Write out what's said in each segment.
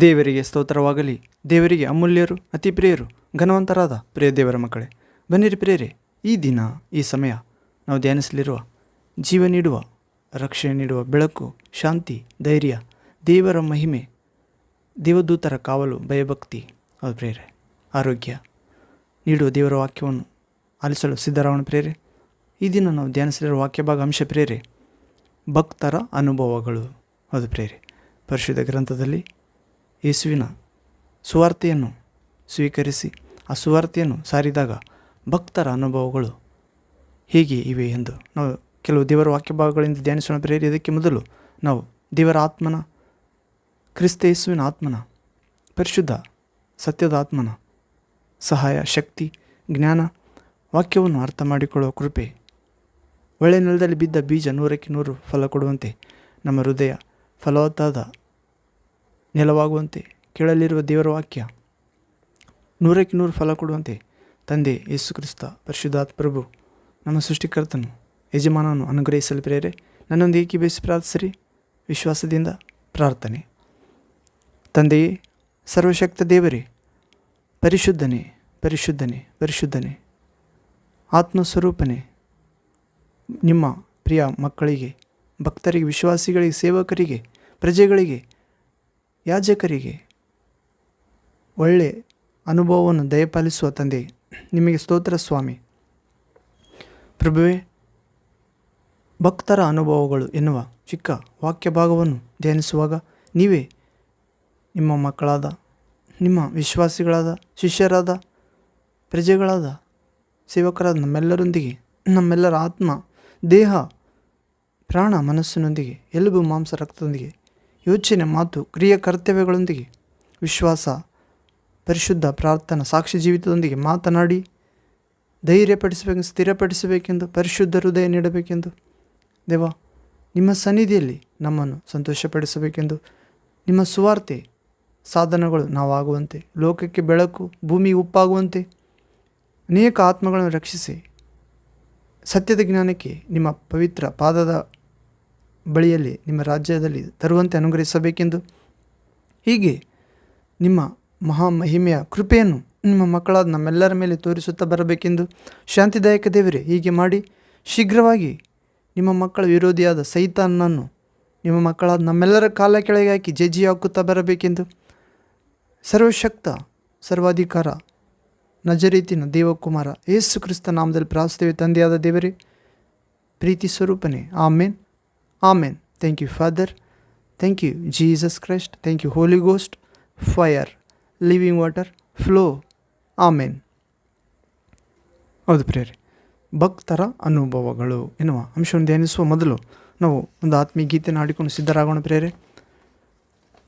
ದೇವರಿಗೆ ಸ್ತೋತ್ರವಾಗಲಿ. ದೇವರಿಗೆ ಅಮೂಲ್ಯರು ಅತಿ ಪ್ರಿಯರು ಘನವಂತರಾದ ಪ್ರಿಯ ದೇವರ ಮಕ್ಕಳೇ. ಬನ್ನಿರಿ ಪ್ರಿಯರೇ, ಈ ದಿನ, ಈ ಸಮಯ ನಾವು ಧ್ಯಾನಿಸಲಿರುವ, ಜೀವ ನೀಡುವ, ರಕ್ಷಣೆ ನೀಡುವ ಬೆಳಕು, ಶಾಂತಿ, ಧೈರ್ಯ, ದೇವರ ಮಹಿಮೆ, ದೇವದೂತರ ಕಾವಲು, ಭಯಭಕ್ತಿ ಅದು ಪ್ರೇರೆ ಆರೋಗ್ಯ ನೀಡುವ ದೇವರ ವಾಕ್ಯವನ್ನು ಆಲಿಸಲು ಸಿದ್ಧರಾವಣ ಪ್ರೇರೆ ಈ ದಿನ ನಾವು ಧ್ಯಾನಿಸಲಿರುವ ವಾಕ್ಯ ಭಾಗ ಅಂಶ ಪ್ರೇರೆ ಭಕ್ತರ ಅನುಭವಗಳು ಅದು ಪ್ರೇರೆ ಪರಿಶುದ್ಧ ಗ್ರಂಥದಲ್ಲಿ ಯೇಸುವಿನ ಸುವಾರ್ತೆಯನ್ನು ಸ್ವೀಕರಿಸಿ, ಆ ಸುವಾರ್ತೆಯನ್ನು ಸಾರಿದಾಗ ಭಕ್ತರ ಅನುಭವಗಳು ಹೀಗೆ ಇವೆ ಎಂದು ನಾವು ಕೆಲವು ದೇವರ ವಾಕ್ಯ ಭಾಗಗಳಿಂದ ಧ್ಯಾನಿಸೋಣ. ಪ್ರೇರಿ ಇದಕ್ಕೆ ಮೊದಲು ನಾವು ದೇವರ ಆತ್ಮನ, ಕ್ರಿಸ್ತ ಯೇಸುವಿನ ಆತ್ಮನ, ಪರಿಶುದ್ಧ ಸತ್ಯದ ಆತ್ಮನ ಸಹಾಯ, ಶಕ್ತಿ, ಜ್ಞಾನ ವಾಕ್ಯವನ್ನು ಅರ್ಥ ಮಾಡಿಕೊಳ್ಳುವ ಕೃಪೆ ಒಳ್ಳೆ ನೆಲದಲ್ಲಿ ಬಿದ್ದ ಬೀಜ ನೂರಕ್ಕೆ ನೂರು ಫಲ ಕೊಡುವಂತೆ ನಮ್ಮ ಹೃದಯ ಫಲವತ್ತಾದ ನೆಲವಾಗುವಂತೆ, ಕೇಳಲಿರುವ ದೇವರ ವಾಕ್ಯ. ನೂರಕ್ಕೆ ನೂರು ಫಲ ಕೊಡುವಂತೆ, ತಂದೆ ಯೇಸು ಕ್ರಿಸ್ತ ಪರಿಶುದ್ಧಾತ್ ಪ್ರಭು ನಮ್ಮ ಸೃಷ್ಟಿಕರ್ತನು, ಯಜಮಾನನು ಅನುಗ್ರಹಿಸಲು ಪ್ರೇರೆ ನನ್ನೊಂದು ಏಕೀಭವಿಸಿ ಪ್ರಾರ್ಥಿಸಿರಿ? ವಿಶ್ವಾಸದಿಂದ ಪ್ರಾರ್ಥನೆ. ತಂದೆಯೇ, ಸರ್ವಶಕ್ತ ದೇವರೇ, ಪರಿಶುದ್ಧನೇ ಪರಿಶುದ್ಧನೇ ಪರಿಶುದ್ಧನೇ, ಆತ್ಮಸ್ವರೂಪನೇ, ನಿಮ್ಮ ಪ್ರಿಯ ಮಕ್ಕಳಿಗೆ, ಭಕ್ತರಿಗೆ, ವಿಶ್ವಾಸಿಗಳಿಗೆ, ಸೇವಕರಿಗೆ, ಪ್ರಜೆಗಳಿಗೆ ಯಾಜಕರಿಗೆ ಒಳ್ಳೆ ಅನುಭವವನ್ನು ದಯಪಾಲಿಸುವ ತಂದೆ. ನಿಮಗೆ ಸ್ತೋತ್ರ ಸ್ವಾಮಿ. ಪ್ರಭುವೆ, ಭಕ್ತರ ಅನುಭವಗಳು ಎನ್ನುವ ಚಿಕ್ಕ ವಾಕ್ಯ ಭಾಗವನ್ನು ಧ್ಯಾನಿಸುವಾಗ ನೀವೇ ನಿಮ್ಮ ಮಕ್ಕಳಾದ, ನಿಮ್ಮ ವಿಶ್ವಾಸಿಗಳಾದ, ಶಿಷ್ಯರಾದ, ಪ್ರಜೆಗಳಾದ, ಸೇವಕರಾದ ನಮ್ಮೆಲ್ಲರೊಂದಿಗೆ, ನಮ್ಮೆಲ್ಲರ ಆತ್ಮ, ದೇಹ, ಪ್ರಾಣ, ಮನಸ್ಸಿನೊಂದಿಗೆ, ಎಲುಬು, ಮಾಂಸ, ರಕ್ತದೊಂದಿಗೆ ಯೋಚನೆ ಮಾತು, ಕ್ರಿಯೆ ಕರ್ತವ್ಯಗಳೊಂದಿಗೆ ವಿಶ್ವಾಸ, ಪರಿಶುದ್ಧ ಪ್ರಾರ್ಥನಾ ಸಾಕ್ಷಿ ಜೀವಿತದೊಂದಿಗೆ ಮಾತನಾಡಿ, ಧೈರ್ಯಪಡಿಸಬೇಕು, ಸ್ಥಿರಪಡಿಸಬೇಕೆಂದು, ಪರಿಶುದ್ಧ ಹೃದಯ ನೀಡಬೇಕೆಂದು. ದೇವ, ನಿಮ್ಮ ಸನ್ನಿಧಿಯಲ್ಲಿ ನಮ್ಮನ್ನು ಸಂತೋಷಪಡಿಸಬೇಕೆಂದು. ನಿಮ್ಮ ಸುವಾರ್ತೆ ಸಾಧನಗಳು ನಾವಾಗುವಂತೆ, ಲೋಕಕ್ಕೆ ಬೆಳಕು, ಭೂಮಿ ಉಪ್ಪಾಗುವಂತೆ. ಅನೇಕ ಆತ್ಮಗಳನ್ನು ರಕ್ಷಿಸಿ, ಸತ್ಯದ ಜ್ಞಾನಕ್ಕೆ ನಿಮ್ಮ ಪವಿತ್ರ ಪಾದದ ಬಳಿಯಲ್ಲಿ ನಿಮ್ಮ ರಾಜ್ಯದಲ್ಲಿ ತರುವಂತೆ ಅನುಗ್ರಹಿಸಬೇಕೆಂದು. ಹೀಗೆ ನಿಮ್ಮ ಮಹಾಮಹಿಮೆಯ ಕೃಪೆಯನ್ನು ನಿಮ್ಮ ಮಕ್ಕಳಾದ ನಮ್ಮೆಲ್ಲರ ಮೇಲೆ ತೋರಿಸುತ್ತಾ ಬರಬೇಕೆಂದು ಶಾಂತಿದಾಯಕ ದೇವರೇ, ಹೀಗೆ ಮಾಡಿ ಶೀಘ್ರವಾಗಿ ನಿಮ್ಮ ಮಕ್ಕಳ ವಿರೋಧಿಯಾದ ಸೈತಾನನ್ನು ನಿಮ್ಮ ಮಕ್ಕಳಾದ ನಮ್ಮೆಲ್ಲರ ಕಾಲ ಕೆಳಗೆ ಹಾಕಿ ಜಜ್ಜಿ ಹಾಕುತ್ತಾ ಬರಬೇಕೆಂದು ಸರ್ವಶಕ್ತ, ಸರ್ವಾಧಿಕಾರ, ನಜರೀತಿನ ದೇವಕುಮಾರ ಯೇಸು ಕ್ರಿಸ್ತ ನಾಮದಲ್ಲಿ ಪ್ರಾರ್ಥಿಸ್ತೇವೆ ತಂದೆಯಾದ ದೇವರೇ, ಪ್ರೀತಿ ಸ್ವರೂಪನೇ, amen. Amen thank you Father thank you Jesus Christ thank you Holy Ghost fire living water flow amen ಹೌದು ಪ್ರೇರಿ ಭಕ್ತರ ಅನುಭವಗಳು ಎನ್ನುವ ಅಂಶವನ್ನು ಧ್ಯಾನಿಸುವ ಮೊದಲು ನಾವು ಒಂದು ಆತ್ಮೀಯ ಗೀತೆಯನ್ನು ಆಡಿಕೊಂಡು ಸಿದ್ಧರಾಗೋಣ ಪ್ರೇರೆ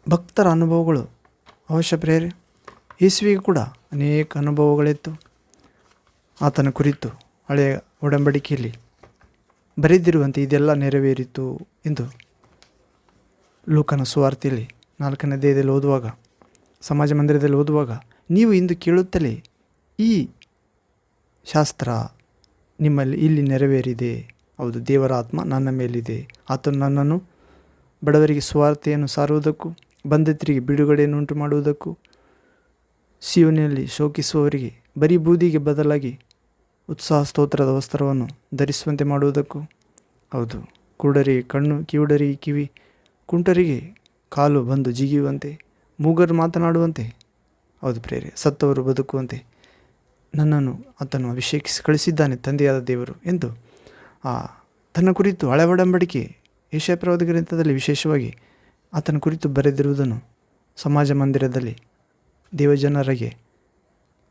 ಭಕ್ತರ ಅನುಭವಗಳು ಅವಶ್ಯ ಪ್ರೇರೆ ಯೇಸುವಿಗೆ ಕೂಡ ಅನೇಕ ಅನುಭವಗಳಿತ್ತು. ಆತನ ಕುರಿತು ಹಳೆಯ ಒಡಂಬಡಿಕೆಯಲ್ಲಿ ಬರೆದಿರುವಂತೆ ಇದೆಲ್ಲ ನೆರವೇರಿತು ಎಂದು ಲೋಕನ ಸುವಾರ್ತೆಯಲ್ಲಿ ನಾಲ್ಕನೇ ದೇಹದಲ್ಲಿ ಓದುವಾಗ, ಸಮಾಜ ಮಂದಿರದಲ್ಲಿ ಓದುವಾಗ, ನೀವು ಇಂದು ಕೇಳುತ್ತಲೇ ಈ ಶಾಸ್ತ್ರ ನಿಮ್ಮಲ್ಲಿ ಇಲ್ಲಿ ನೆರವೇರಿದೆ. ಹೌದು ದೇವರ ಆತ್ಮ ನನ್ನ ಮೇಲಿದೆ. ಆತನು ನನ್ನನ್ನು ಬಡವರಿಗೆ ಸುವಾರ್ತೆಯನ್ನು ಸಾರುವುದಕ್ಕೂ, ಬಂಧಿತರಿಗೆ ಬಿಡುಗಡೆಯನ್ನು ಉಂಟು ಮಾಡುವುದಕ್ಕೂ ಶಿವನಲ್ಲಿ ಶೋಕಿಸುವವರಿಗೆ ಬರೀ ಬೂದಿಗೆ ಬದಲಾಗಿ ಉತ್ಸಾಹ ಸ್ತೋತ್ರದ ವಸ್ತ್ರವನ್ನು ಧರಿಸುವಂತೆ ಮಾಡುವುದಕ್ಕೂ ಹೌದು. ಕುರುಡರಿಗೆ ಕಣ್ಣು ಕಿವುಡರಿ ಕಿವಿ ಕುಂಟರಿಗೆ ಕಾಲು ಬಂದು ಜಿಗಿಯುವಂತೆ, ಮೂಗರು ಮಾತನಾಡುವಂತೆ, ಹೌದು ಪ್ರೇರೆ ಸತ್ತವರು ಬದುಕುವಂತೆ ನನ್ನನ್ನು ಆತನು ಅಭಿಷೇಕಿಸಿ ಕಳಿಸಿದ್ದಾನೆ ತಂದೆಯಾದ ದೇವರು ಎಂದು ಆ ತನ್ನ ಕುರಿತು ಹಳೆ ಒಡಂಬಡಿಕೆ ಏಷ್ಯಾಪ್ರವಾದ ಗ್ರಂಥದಲ್ಲಿ ವಿಶೇಷವಾಗಿ ಆತನ ಕುರಿತು ಬರೆದಿರುವುದನ್ನು ಸಮಾಜ ಮಂದಿರದಲ್ಲಿ ದೇವಜನರಿಗೆ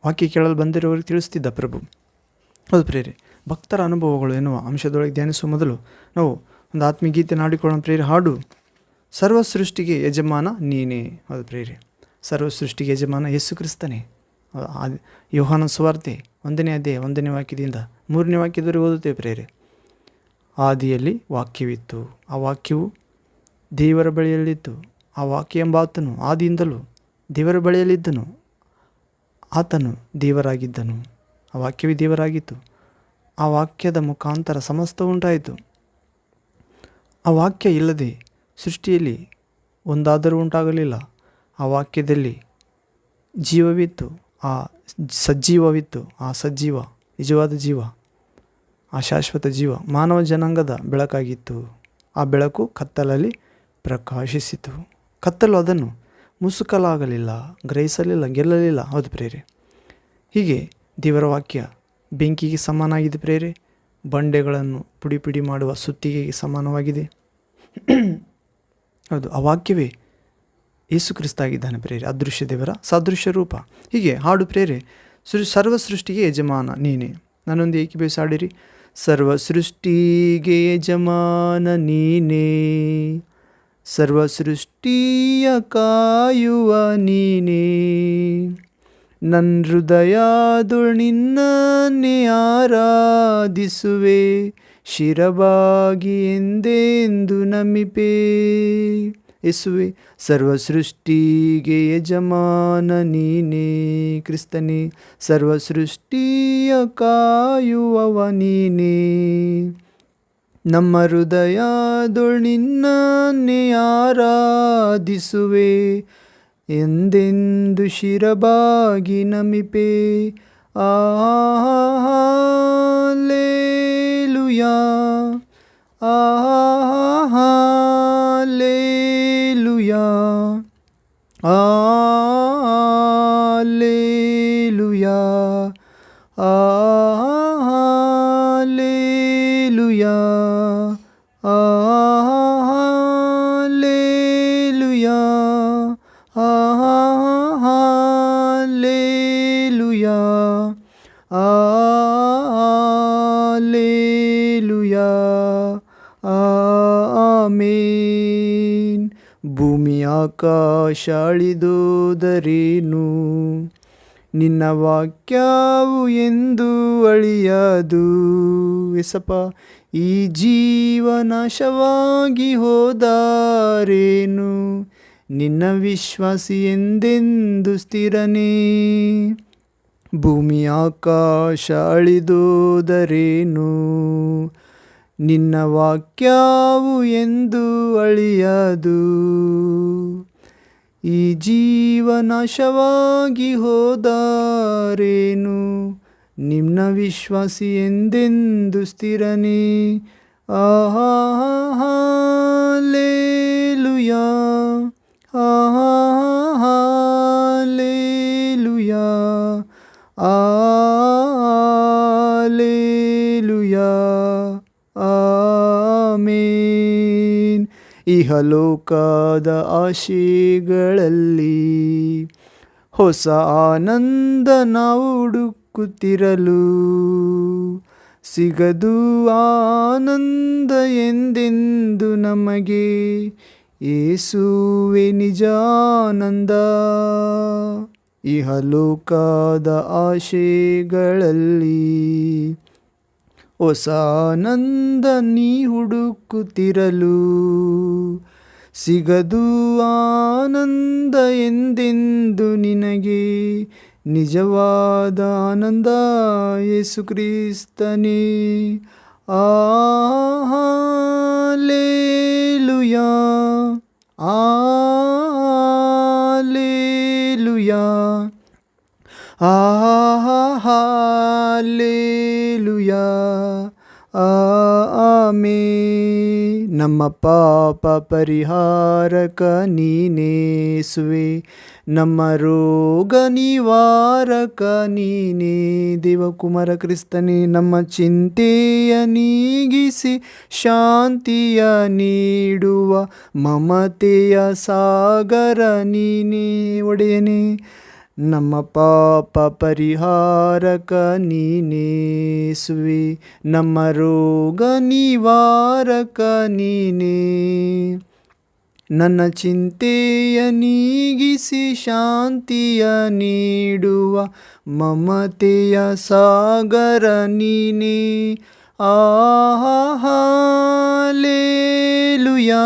ವಾಕ್ಯ ಕೇಳಲು ಬಂದಿರುವವರಿಗೆ ತಿಳಿಸ್ತಿದ್ದ ಪ್ರಭು. ಹೌದು ಪ್ರೇರಿ ಭಕ್ತರ ಅನುಭವಗಳು ಎನ್ನುವ ಅಂಶದೊಳಗೆ ಧ್ಯಾನಿಸುವ ಮೊದಲು ನಾವು ಒಂದು ಆತ್ಮೀಗೀತೆ ನಾಡಿಕೊಳ್ಳೋ ಪ್ರೇರಿ ಹಾಡು ಸರ್ವ ಸೃಷ್ಟಿಗೆ ಯಜಮಾನ ನೀನೇ. ಹೌದು ಪ್ರೇರಿ ಸರ್ವ ಸೃಷ್ಟಿಗೆ ಯಜಮಾನ ಯೇಸು ಕ್ರಿಸ್ತನೇ. ಯೋಹಾನ ಸುವಾರ್ತೆ ಒಂದನೇ ಅದೇ ಒಂದನೇ ವಾಕ್ಯದಿಂದ ಮೂರನೇ ವಾಕ್ಯದವರೆಗೆ ಓದುತ್ತೇವೆ ಪ್ರೇರಿ ಆದಿಯಲ್ಲಿ ವಾಕ್ಯವಿತ್ತು, ಆ ವಾಕ್ಯವು ದೇವರ ಬಳಿಯಲ್ಲಿತ್ತು. ಆ ವಾಕ್ಯ ಎಂಬಾತನು ಆದಿಯಿಂದಲೂ ದೇವರ ಬಳಿಯಲ್ಲಿದ್ದನು. ಆತನು ದೇವರಾಗಿದ್ದನು. ಆ ವಾಕ್ಯವೇ ದೇವರಾಗಿತ್ತು. ಆ ವಾಕ್ಯದ ಮುಖಾಂತರ ಸಮಸ್ತ ಉಂಟಾಯಿತು. ಆ ವಾಕ್ಯ ಇಲ್ಲದೆ ಸೃಷ್ಟಿಯಲ್ಲಿ ಒಂದಾದರೂ ಉಂಟಾಗಲಿಲ್ಲ. ಆ ವಾಕ್ಯದಲ್ಲಿ ಜೀವವಿತ್ತು. ಆ ಸಜ್ಜೀವವಿತ್ತು ಆ ಸಜ್ಜೀವ ನಿಜವಾದ ಜೀವ. ಆ ಶಾಶ್ವತ ಜೀವ ಮಾನವ ಜನಾಂಗದ ಬೆಳಕಾಗಿತ್ತು. ಆ ಬೆಳಕು ಕತ್ತಲಲ್ಲಿ ಪ್ರಕಾಶಿಸಿತು. ಕತ್ತಲು ಅದನ್ನು ಮುಸುಕಲಾಗಲಿಲ್ಲ, ಗ್ರಹಿಸಲಿಲ್ಲ, ಗೆಲ್ಲಲಿಲ್ಲ. ಹೌದು ಪ್ರೇರೆ ಹೀಗೆ ದೇವರ ವಾಕ್ಯ, ಬೆಂಕಿಗೆ ಸಮಾನಾಗಿದೆ ಪ್ರೇರೆ, ಬಂಡೆಗಳನ್ನು ಪುಡಿ ಪುಡಿ ಮಾಡುವ ಸುತ್ತಿಗೆಗೆ ಸಮಾನವಾಗಿದೆ ಹೌದು, ಆ ವಾಕ್ಯವೇ ಯೇಸು ಕ್ರಿಸ್ತಾಗಿದ್ದಾನೆ ಪ್ರೇರೆ, ಅದೃಶ್ಯ ದೇವರ ಸದೃಶ್ಯ ರೂಪ. ಹೀಗೆ, ಹಾಡು ಪ್ರೇರೆ, ಸೃ ಸರ್ವ ಸೃಷ್ಟಿಗೆ ಯಜಮಾನ ನೀನೇ. ನಾನೊಂದು ಏಕೀಭವಿಸಿ ಹಾಡಿರಿ ಸರ್ವ ಸೃಷ್ಟಿಗೆ ಯಜಮಾನ ನೀನೇ. ಸರ್ವ ಸೃಷ್ಟಿಯ ಕಾಯುವ ನೀನೇ. ನನ್ನ ಹೃದಯದೊಳ್ ನಿನ್ನನ್ನೇ ಆರಾಧಿಸುವೆ, ಶಿರಬಾಗಿ ಎಂದೆಂದು ನಮಿಪೇ. ಯೇಸುವೆ ಸರ್ವ ಸೃಷ್ಟಿಗೆ ಯಜಮಾನ ನೀನೇ ಕ್ರಿಸ್ತನೇ ಸರ್ವ ಸೃಷ್ಟಿಯ ಕಾಯುವವ ನೀನೇ. ನಮ್ಮ ಹೃದಯದೊಳ್ ನಿನ್ನನ್ನೇ ಆರಾಧಿಸುವೆ ಎಂದೆಂದು ಶಿರಬಾಗಿ ನಮಿಪೆ. ಆಲೇಲುಯಾ ಆಲೇಲುಯಾ ಆಲೇಲುಯಾ ಆಲೇಲುಯಾ ಆಲೇಲುಯಾ ಭೂಮಿ ಆಕಾಶ ಅಳಿದೋದರೇನು ನಿನ್ನ ವಾಕ್ಯವು ಎಂದು ಅಳಿಯದು. ಎಸಪ, ಈ ಜೀವನಾಶವಾಗಿ ಹೋದಾರೇನು? ನಿನ್ನ ವಿಶ್ವಾಸಿ ಎಂದೆಂದು ಸ್ಥಿರನೇ? ಭೂಮಿ ಆಕಾಶ ಅಳಿದೋದರೇನು? ನಿನ್ನ ವಾಕ್ಯವು ಎಂದು ಅಳಿಯದು. ಈ ಜೀವನಾಶವಾಗಿ ಹೋದಾರೇನು? ನಿನ್ನ ವಿಶ್ವಾಸಿ ಎಂದೆಂದು ಸ್ಥಿರನೇ? ಆಹಾಲೇಲುಯಾ ಆಹಾಲೇಲುಯಾ ಆಲೇಲುಯಾ ಇಹಲೋಕದ ಆಶೆಗಳಲ್ಲಿ ಹೊಸ ಆನಂದ ನಾವು ಹುಡುಕುತ್ತಿರಲು ಸಿಗದು ಆನಂದ ಎಂದೆಂದು ನಮಗೆ ಏಸುವೆ ನಿಜಾನಂದ. ಇಹಲೋಕದ ಆಶೆಗಳಲ್ಲಿ ಹೊಸ ಆನಂದ ನೀ ಹುಡುಕುತ್ತಿರಲು. ಸಿಗದು ಆನಂದ ಎಂದೆಂದು ನಿನಗೆ. ನಿಜವಾದ ಆನಂದ ಯೇಸು ಕ್ರಿಸ್ತನೇ. ಆಲೇಲುಯ ಆಲೇಲುಯಾ ಆಲೇಲುಯಾ ಆಮೇ ನಮ್ಮ ಪಾಪ ಪರಿಹಾರಕ ನೀನೇಸುವೆ. ನಮ್ಮ ರೋಗ ನಿವಾರಕ ನೀನೇ. ದೇವಕುಮಾರ ಕ್ರಿಸ್ತನೇ, ನಮ್ಮ ಚಿಂತೆಯ ನೀಗಿಸಿ ಶಾಂತಿಯ ನೀಡುವ ಮಮತೆಯ ಸಾಗರ ನೀನೇ ಒಡೆಯನೇ. ನಮ್ಮ ಪಾಪ ಪರಿಹಾರಕ ನೀನೇಸುವೆ, ನಮ್ಮ ರೋಗ ನಿವಾರಕ ನೀನೇ. ನನ್ನ ಚಿಂತೆಯ ನೀಗಿಸಿ ಶಾಂತಿಯ ನೀಡುವ ಮಮತೆಯ ಸಾಗರ ನೀನೇ. ಆಹಾಲೇಲುಯಾ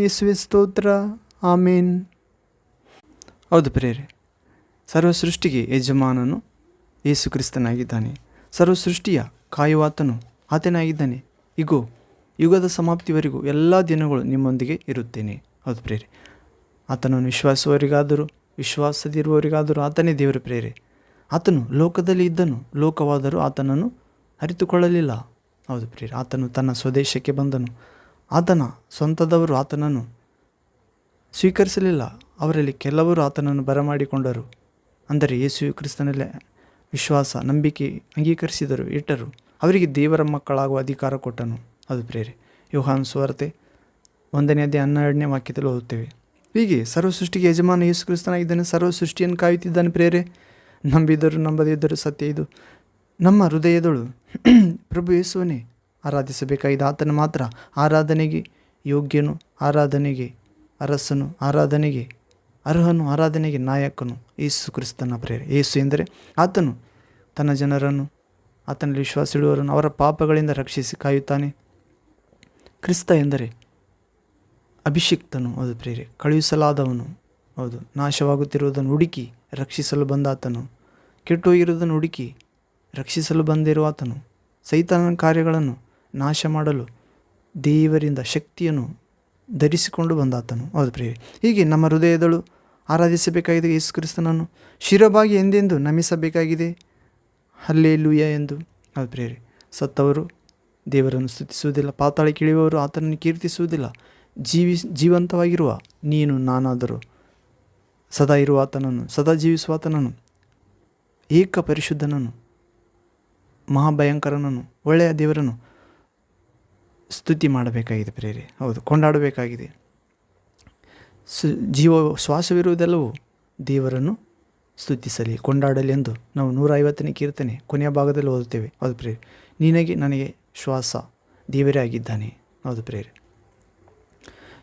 ಯೇಸುವೆ ಸ್ತೋತ್ರ. ಆಮೇನ್. ಹೌದು ಪ್ರೇರೆ ಸರ್ವ ಸೃಷ್ಟಿಗೆ ಯಜಮಾನನು ಯೇಸು ಕ್ರಿಸ್ತನಾಗಿದ್ದಾನೆ ಸರ್ವ ಸೃಷ್ಟಿಯ ಕಾಯುವಾತನು ಆತನಾಗಿದ್ದಾನೆ. ಇಗೋ, ಯುಗದ ಸಮಾಪ್ತಿವರೆಗೂ ಎಲ್ಲ ದಿನಗಳು ನಿಮ್ಮೊಂದಿಗೆ ಇರುತ್ತೇನೆ. ಹೌದು ಪ್ರೇರೆ ಆತನನ್ನು ವಿಶ್ವಾಸುವವರಿಗಾದರೂ ವಿಶ್ವಾಸದಿರುವವರಿಗಾದರೂ ಆತನೇ ದೇವರ ಪ್ರೇರೆ ಆತನು ಲೋಕದಲ್ಲಿ ಇದ್ದನು, ಲೋಕವಾದರೂ ಆತನನ್ನು ಅರಿತುಕೊಳ್ಳಲಿಲ್ಲ. ಹೌದು ಪ್ರೇರೆ ಆತನು ತನ್ನ ಸ್ವದೇಶಕ್ಕೆ ಬಂದನು. ಆತನ ಸ್ವಂತದವರು ಆತನನ್ನು ಸ್ವೀಕರಿಸಲಿಲ್ಲ. ಅವರಲ್ಲಿ ಕೆಲವರು ಆತನನ್ನು ಬರಮಾಡಿಕೊಂಡರು. ಅಂದರೆ ಯೇಸು ಕ್ರಿಸ್ತನಲ್ಲೇ ವಿಶ್ವಾಸ, ನಂಬಿಕೆ ಅಂಗೀಕರಿಸಿದರು. ಇಟ್ಟರು. ಅವರಿಗೆ ದೇವರ ಮಕ್ಕಳಾಗುವ ಅಧಿಕಾರ ಕೊಟ್ಟನು. ಅದು ಪ್ರೇರೆ, ಯೋಹಾನ್ ಸ್ವಾರ್ತೆ ಒಂದನೇ ಅದೇ ಹನ್ನೆರಡನೇ ವಾಕ್ಯದಲ್ಲಿ ಓದುತ್ತೇವೆ. ಹೀಗೆ ಸರ್ವ ಸೃಷ್ಟಿಗೆ ಯಜಮಾನ ಯೇಸು ಕ್ರಿಸ್ತನಾಗಿದ್ದಾನೆ ಸರ್ವ ಸೃಷ್ಟಿಯನ್ನು ಕಾಯುತ್ತಿದ್ದಾನೆ ಪ್ರೇರೆ. ನಂಬಿದರು ನಂಬದಿದ್ದರು ಸತ್ಯ ಇದು. ನಮ್ಮ ಹೃದಯದಳು ಪ್ರಭು ಯೇಸುವನೇ ಆರಾಧಿಸಬೇಕಾಗಿದೆ. ಆತನು ಮಾತ್ರ ಆರಾಧನೆಗೆ ಯೋಗ್ಯನು, ಆರಾಧನೆಗೆ ಅರಸನು, ಆರಾಧನೆಗೆ ಅರ್ಹನು, ಆರಾಧನೆಗೆ ನಾಯಕನು ಯೇಸು ಕ್ರಿಸ್ತನ ಪ್ರೇರೆ ಯೇಸು ಎಂದರೆ ಆತನು ತನ್ನ ಜನರನ್ನು, ಆತನಲ್ಲಿ ವಿಶ್ವಾಸ ಇಡುವವರನ್ನು ಅವರ ಪಾಪಗಳಿಂದ ರಕ್ಷಿಸಿ ಕಾಯುತ್ತಾನೆ. ಕ್ರಿಸ್ತ ಎಂದರೆ ಅಭಿಷಿಕ್ತನು ಹೌದು ಪ್ರೇರೆ ಕಳುಹಿಸಲಾದವನು ಹೌದು. ನಾಶವಾಗುತ್ತಿರುವುದನ್ನು ಹುಡುಕಿ ರಕ್ಷಿಸಲು ಬಂದಾತನು ಕೆಟ್ಟೋಗಿರುವುದನ್ನು ಹುಡುಕಿ ರಕ್ಷಿಸಲು ಬಂದಿರುವ ಆತನು, ಸೈತಾನನ ಕಾರ್ಯಗಳನ್ನು ನಾಶ ಮಾಡಲು ದೇವರಿಂದ ಶಕ್ತಿಯನ್ನು ಧರಿಸಿಕೊಂಡು ಬಂದಾತನು. ಹೌದು ಪ್ರಿಯ ಹೀಗೆ ನಮ್ಮ ಹೃದಯದಳು ಆರಾಧಿಸಬೇಕಾಗಿದೆ ಯೇಸು ಕ್ರಿಸ್ತನನ್ನು. ಶಿರಭಾಗಿ ಎಂದೆಂದು ನಮಿಸಬೇಕಾಗಿದೆ? ಹಲ್ಲೇ ಲೂಯ ಎಂದು. ಹೌದು ಪ್ರಿಯರಿ. ಸತ್ತವರು ದೇವರನ್ನು ಸ್ತುತಿಸುವುದಿಲ್ಲ. ಪಾತಾಳಕ್ಕೆ ಕಿಳಿಯುವವರು ಆತನನ್ನು ಕೀರ್ತಿಸುವುದಿಲ್ಲ. ಜೀವಿ, ಜೀವಂತವಾಗಿರುವ ನೀನು, ನಾನಾದರೂ ಸದಾ ಇರುವ ಆತನನ್ನು, ಸದಾ ಜೀವಿಸುವ ಆತನನ್ನು, ಏಕ ಪರಿಶುದ್ಧನನ್ನು, ಮಹಾಭಯಂಕರನನ್ನು, ಒಳ್ಳೆಯ ದೇವರನ್ನು ಸ್ತುತಿ ಮಾಡಬೇಕಾಗಿದೆ ಪ್ರೇರೆ. ಹೌದು, ಕೊಂಡಾಡಬೇಕಾಗಿದೆ. ಸು, ಜೀವ ಶ್ವಾಸವಿರುವುದೆಲ್ಲವೂ ದೇವರನ್ನು ಸ್ತುತಿಸಲಿ, ಕೊಂಡಾಡಲಿ ಎಂದು ನಾವು ನೂರ ಐವತ್ತನೇ ಕೀರ್ತನೆ ಕೊನೆಯ ಭಾಗದಲ್ಲಿ ಓದುತ್ತೇವೆ. ಹೌದು ಪ್ರೇರೆ. ನಿನಗೆ ನನಗೆ ಶ್ವಾಸ, ದೇವರೇ ಆಗಿದ್ದಾನೆ. ಹೌದು ಪ್ರೇರೆ.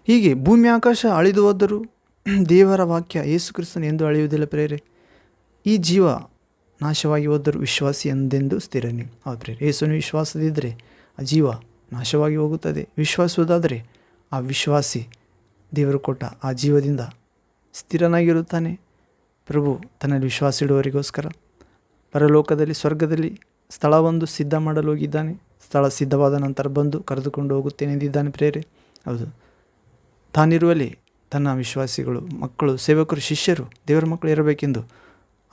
ಹೀಗೆ ಭೂಮಿ ಆಕಾಶ ಅಳಿದು ಹೋದರೂ ದೇವರ ವಾಕ್ಯ ಯೇಸು ಕ್ರಿಸ್ತನ್ ಎಂದು ಅಳೆಯುವುದಿಲ್ಲ ಪ್ರೇರೆ. ಈ ಜೀವ ನಾಶವಾಗಿ ಹೋದರೂ ವಿಶ್ವಾಸಿ ಎಂದೆಂದು ಸ್ಥಿರನೇ ಹೌದು ಪ್ರೇರೆ. ಯೇಸುವಿನ ವಿಶ್ವಾಸದಿದ್ದರೆ ಆ ಜೀವ ನಾಶವಾಗಿ ಹೋಗುತ್ತದೆ. ವಿಶ್ವಾಸುವುದಾದರೆ ಆ ವಿಶ್ವಾಸಿ ದೇವರು ಕೊಟ್ಟ ಆ ಜೀವದಿಂದ ಸ್ಥಿರನಾಗಿರುತ್ತಾನೆ. ಪ್ರಭು ತನ್ನಲ್ಲಿ ವಿಶ್ವಾಸ ಇಡುವವರಿಗೋಸ್ಕರ ಪರಲೋಕದಲ್ಲಿ, ಸ್ವರ್ಗದಲ್ಲಿ ಸ್ಥಳವೊಂದು ಸಿದ್ಧ ಮಾಡಲು ಹೋಗಿದ್ದಾನೆ. ಸ್ಥಳ ಸಿದ್ಧವಾದ ನಂತರ ಬಂದು ಕರೆದುಕೊಂಡು ಹೋಗುತ್ತೇನೆ ಎಂದಿದ್ದಾನೆ ಪ್ರೇರೆ ಹೌದು. ತಾನಿರುವಲ್ಲಿ ತನ್ನ ವಿಶ್ವಾಸಿಗಳು, ಮಕ್ಕಳು, ಸೇವಕರು, ಶಿಷ್ಯರು ದೇವರ ಮಕ್ಕಳು ಇರಬೇಕೆಂದು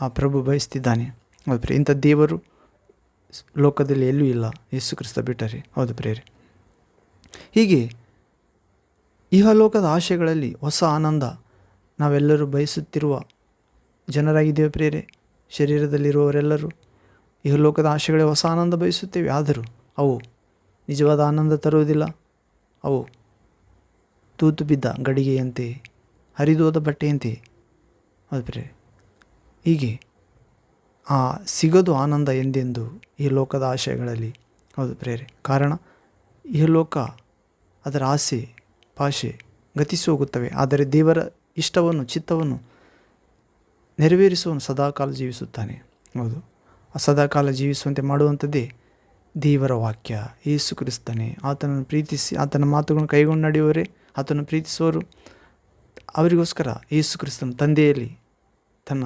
ಆ ಪ್ರಭು ಬಯಸ್ತಿದ್ದಾನೆ. ಇಂಥ ದೇವರು ಲೋಕದಲ್ಲಿ ಎಲ್ಲೂ ಇಲ್ಲ. ಯೇಸು ಕ್ರಿಸ್ತ ಬಿಟ್ಟರೆ. ಹೌದು ಪ್ರೇರೆ ಹೀಗೆ ಇಹಲೋಕದ ಆಶೆಗಳಲ್ಲಿ ಹೊಸ ಆನಂದ ನಾವೆಲ್ಲರೂ ಬಯಸುತ್ತಿರುವ ಜನರಾಗಿದ್ದೇವೆ ಪ್ರೇರೆ ಶರೀರದಲ್ಲಿರುವವರೆಲ್ಲರೂ ಇಹಲೋಕದ ಆಶೆಗಳೇ ಹೊಸ ಆನಂದ ಬಯಸುತ್ತೇವೆ. ಆದರೂ ಅವು ನಿಜವಾದ ಆನಂದ ತರುವುದಿಲ್ಲ. ಅವು ತೂತು ಬಿದ್ದ ಗಡಿಗೆಯಂತೆ ಹರಿದೋದ ಬಟ್ಟೆಯಂತೆ. ಹೌದು ಪ್ರೇರೆ ಹೀಗೆ ಆ ಸಿಗದು ಆನಂದ ಎಂದೆಂದು ಈ ಲೋಕದ ಆಶಯಗಳಲ್ಲಿ? ಹೌದು ಪ್ರೇರೆ. ಕಾರಣ, ಈ ಲೋಕ ಅದರ ಆಸೆ ಭಾಷೆ ಗತಿಸಿ ಹೋಗುತ್ತವೆ ಆದರೆ ದೇವರ ಇಷ್ಟವನ್ನು, ಚಿತ್ತವನ್ನು ನೆರವೇರಿಸುವನು ಸದಾಕಾಲ ಜೀವಿಸುತ್ತಾನೆ. ಹೌದು. ಆ ಸದಾಕಾಲ ಜೀವಿಸುವಂತೆ ಮಾಡುವಂಥದ್ದೇ ದೇವರ ವಾಕ್ಯ. ಯೇಸು ಕ್ರಿಸ್ತನೇ, ಆತನನ್ನು ಪ್ರೀತಿಸಿ, ಆತನ ಮಾತುಗಳನ್ನು ಕೈಗೊಂಡು ನಡೆಯುವವರೇ, ಆತನನ್ನು ಪ್ರೀತಿಸುವರು ಅವರಿಗೋಸ್ಕರ ಯೇಸು ಕ್ರಿಸ್ತನ ತಂದೆಯಲ್ಲಿ ತನ್ನ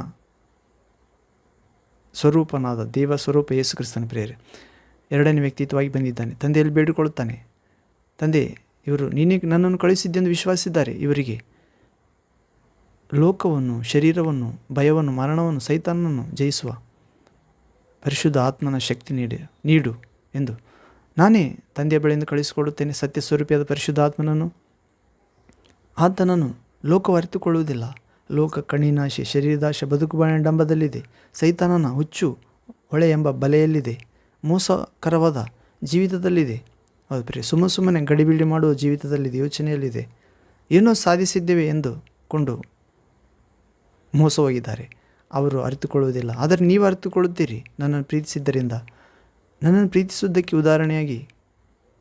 ಸ್ವರೂಪನಾದ ದೇವ ಸ್ವರೂಪ ಯೇಸು ಕ್ರಿಸ್ತನ ಪ್ರೇರೆ ಎರಡನೇ ವ್ಯಕ್ತಿತ್ವವಾಗಿ ಬಂದಿದ್ದಾನೆ. ತಂದೆಯಲ್ಲಿ ಬೇಡಿಕೊಳ್ಳುತ್ತಾನೆ. ತಂದೆ, ಇವರು ನಿನಗೆ ನನ್ನನ್ನು ಕಳುಹಿಸಿದ್ದೆಂದು ವಿಶ್ವಾಸಿದ್ದಾರೆ. ಇವರಿಗೆ ಲೋಕವನ್ನು, ಶರೀರವನ್ನು, ಭಯವನ್ನು, ಮರಣವನ್ನು ಸೈತಾನನ್ನು ಜಯಿಸುವ ಪರಿಶುದ್ಧ ಆತ್ಮನ ಶಕ್ತಿ ನೀಡಿ, ನೀಡು ಎಂದು ನಾನೇ ತಂದೆಯ ಬಳಿಯಿಂದ ಕಳಿಸಿಕೊಡುತ್ತೇನೆ ಸತ್ಯ ಸ್ವರೂಪಿಯಾದ ಪರಿಶುದ್ಧ ಆತ್ಮನನ್ನು ಆತನನ್ನು ಲೋಕವು ಅರಿತುಕೊಳ್ಳುವುದಿಲ್ಲ ಲೋಕ ಕಣಿನಾಶಿ ಶರೀರದಾಶ ಬದುಕು ಡಂಬದಲ್ಲಿದೆ ಸೈತಾನನ ಹುಚ್ಚು ಹೊಳೆ ಎಂಬ ಬಲೆಯಲ್ಲಿದೆ. ಮೋಸಕರವಾದ ಜೀವಿತದಲ್ಲಿದೆ. ಅದು ಪ್ರಿಯ, ಸುಮ್ಮ ಸುಮ್ಮನೆ ಗಡಿಬಿಡಿ ಮಾಡುವ ಜೀವಿತದಲ್ಲಿದೆ, ಯೋಚನೆಯಲ್ಲಿದೆ. ಏನೋ ಸಾಧಿಸಿದ್ದೇವೆ ಎಂದು ಕೊಂಡು ಮೋಸ ಹೋಗಿದ್ದಾರೆ ಅವರು ಅರಿತುಕೊಳ್ಳುವುದಿಲ್ಲ. ಆದರೆ ನೀವು ಅರಿತುಕೊಳ್ಳುತ್ತೀರಿ, ನನ್ನನ್ನು ಪ್ರೀತಿಸಿದ್ದರಿಂದ. ನನ್ನನ್ನು ಪ್ರೀತಿಸುವುದಕ್ಕೆ ಉದಾಹರಣೆಯಾಗಿ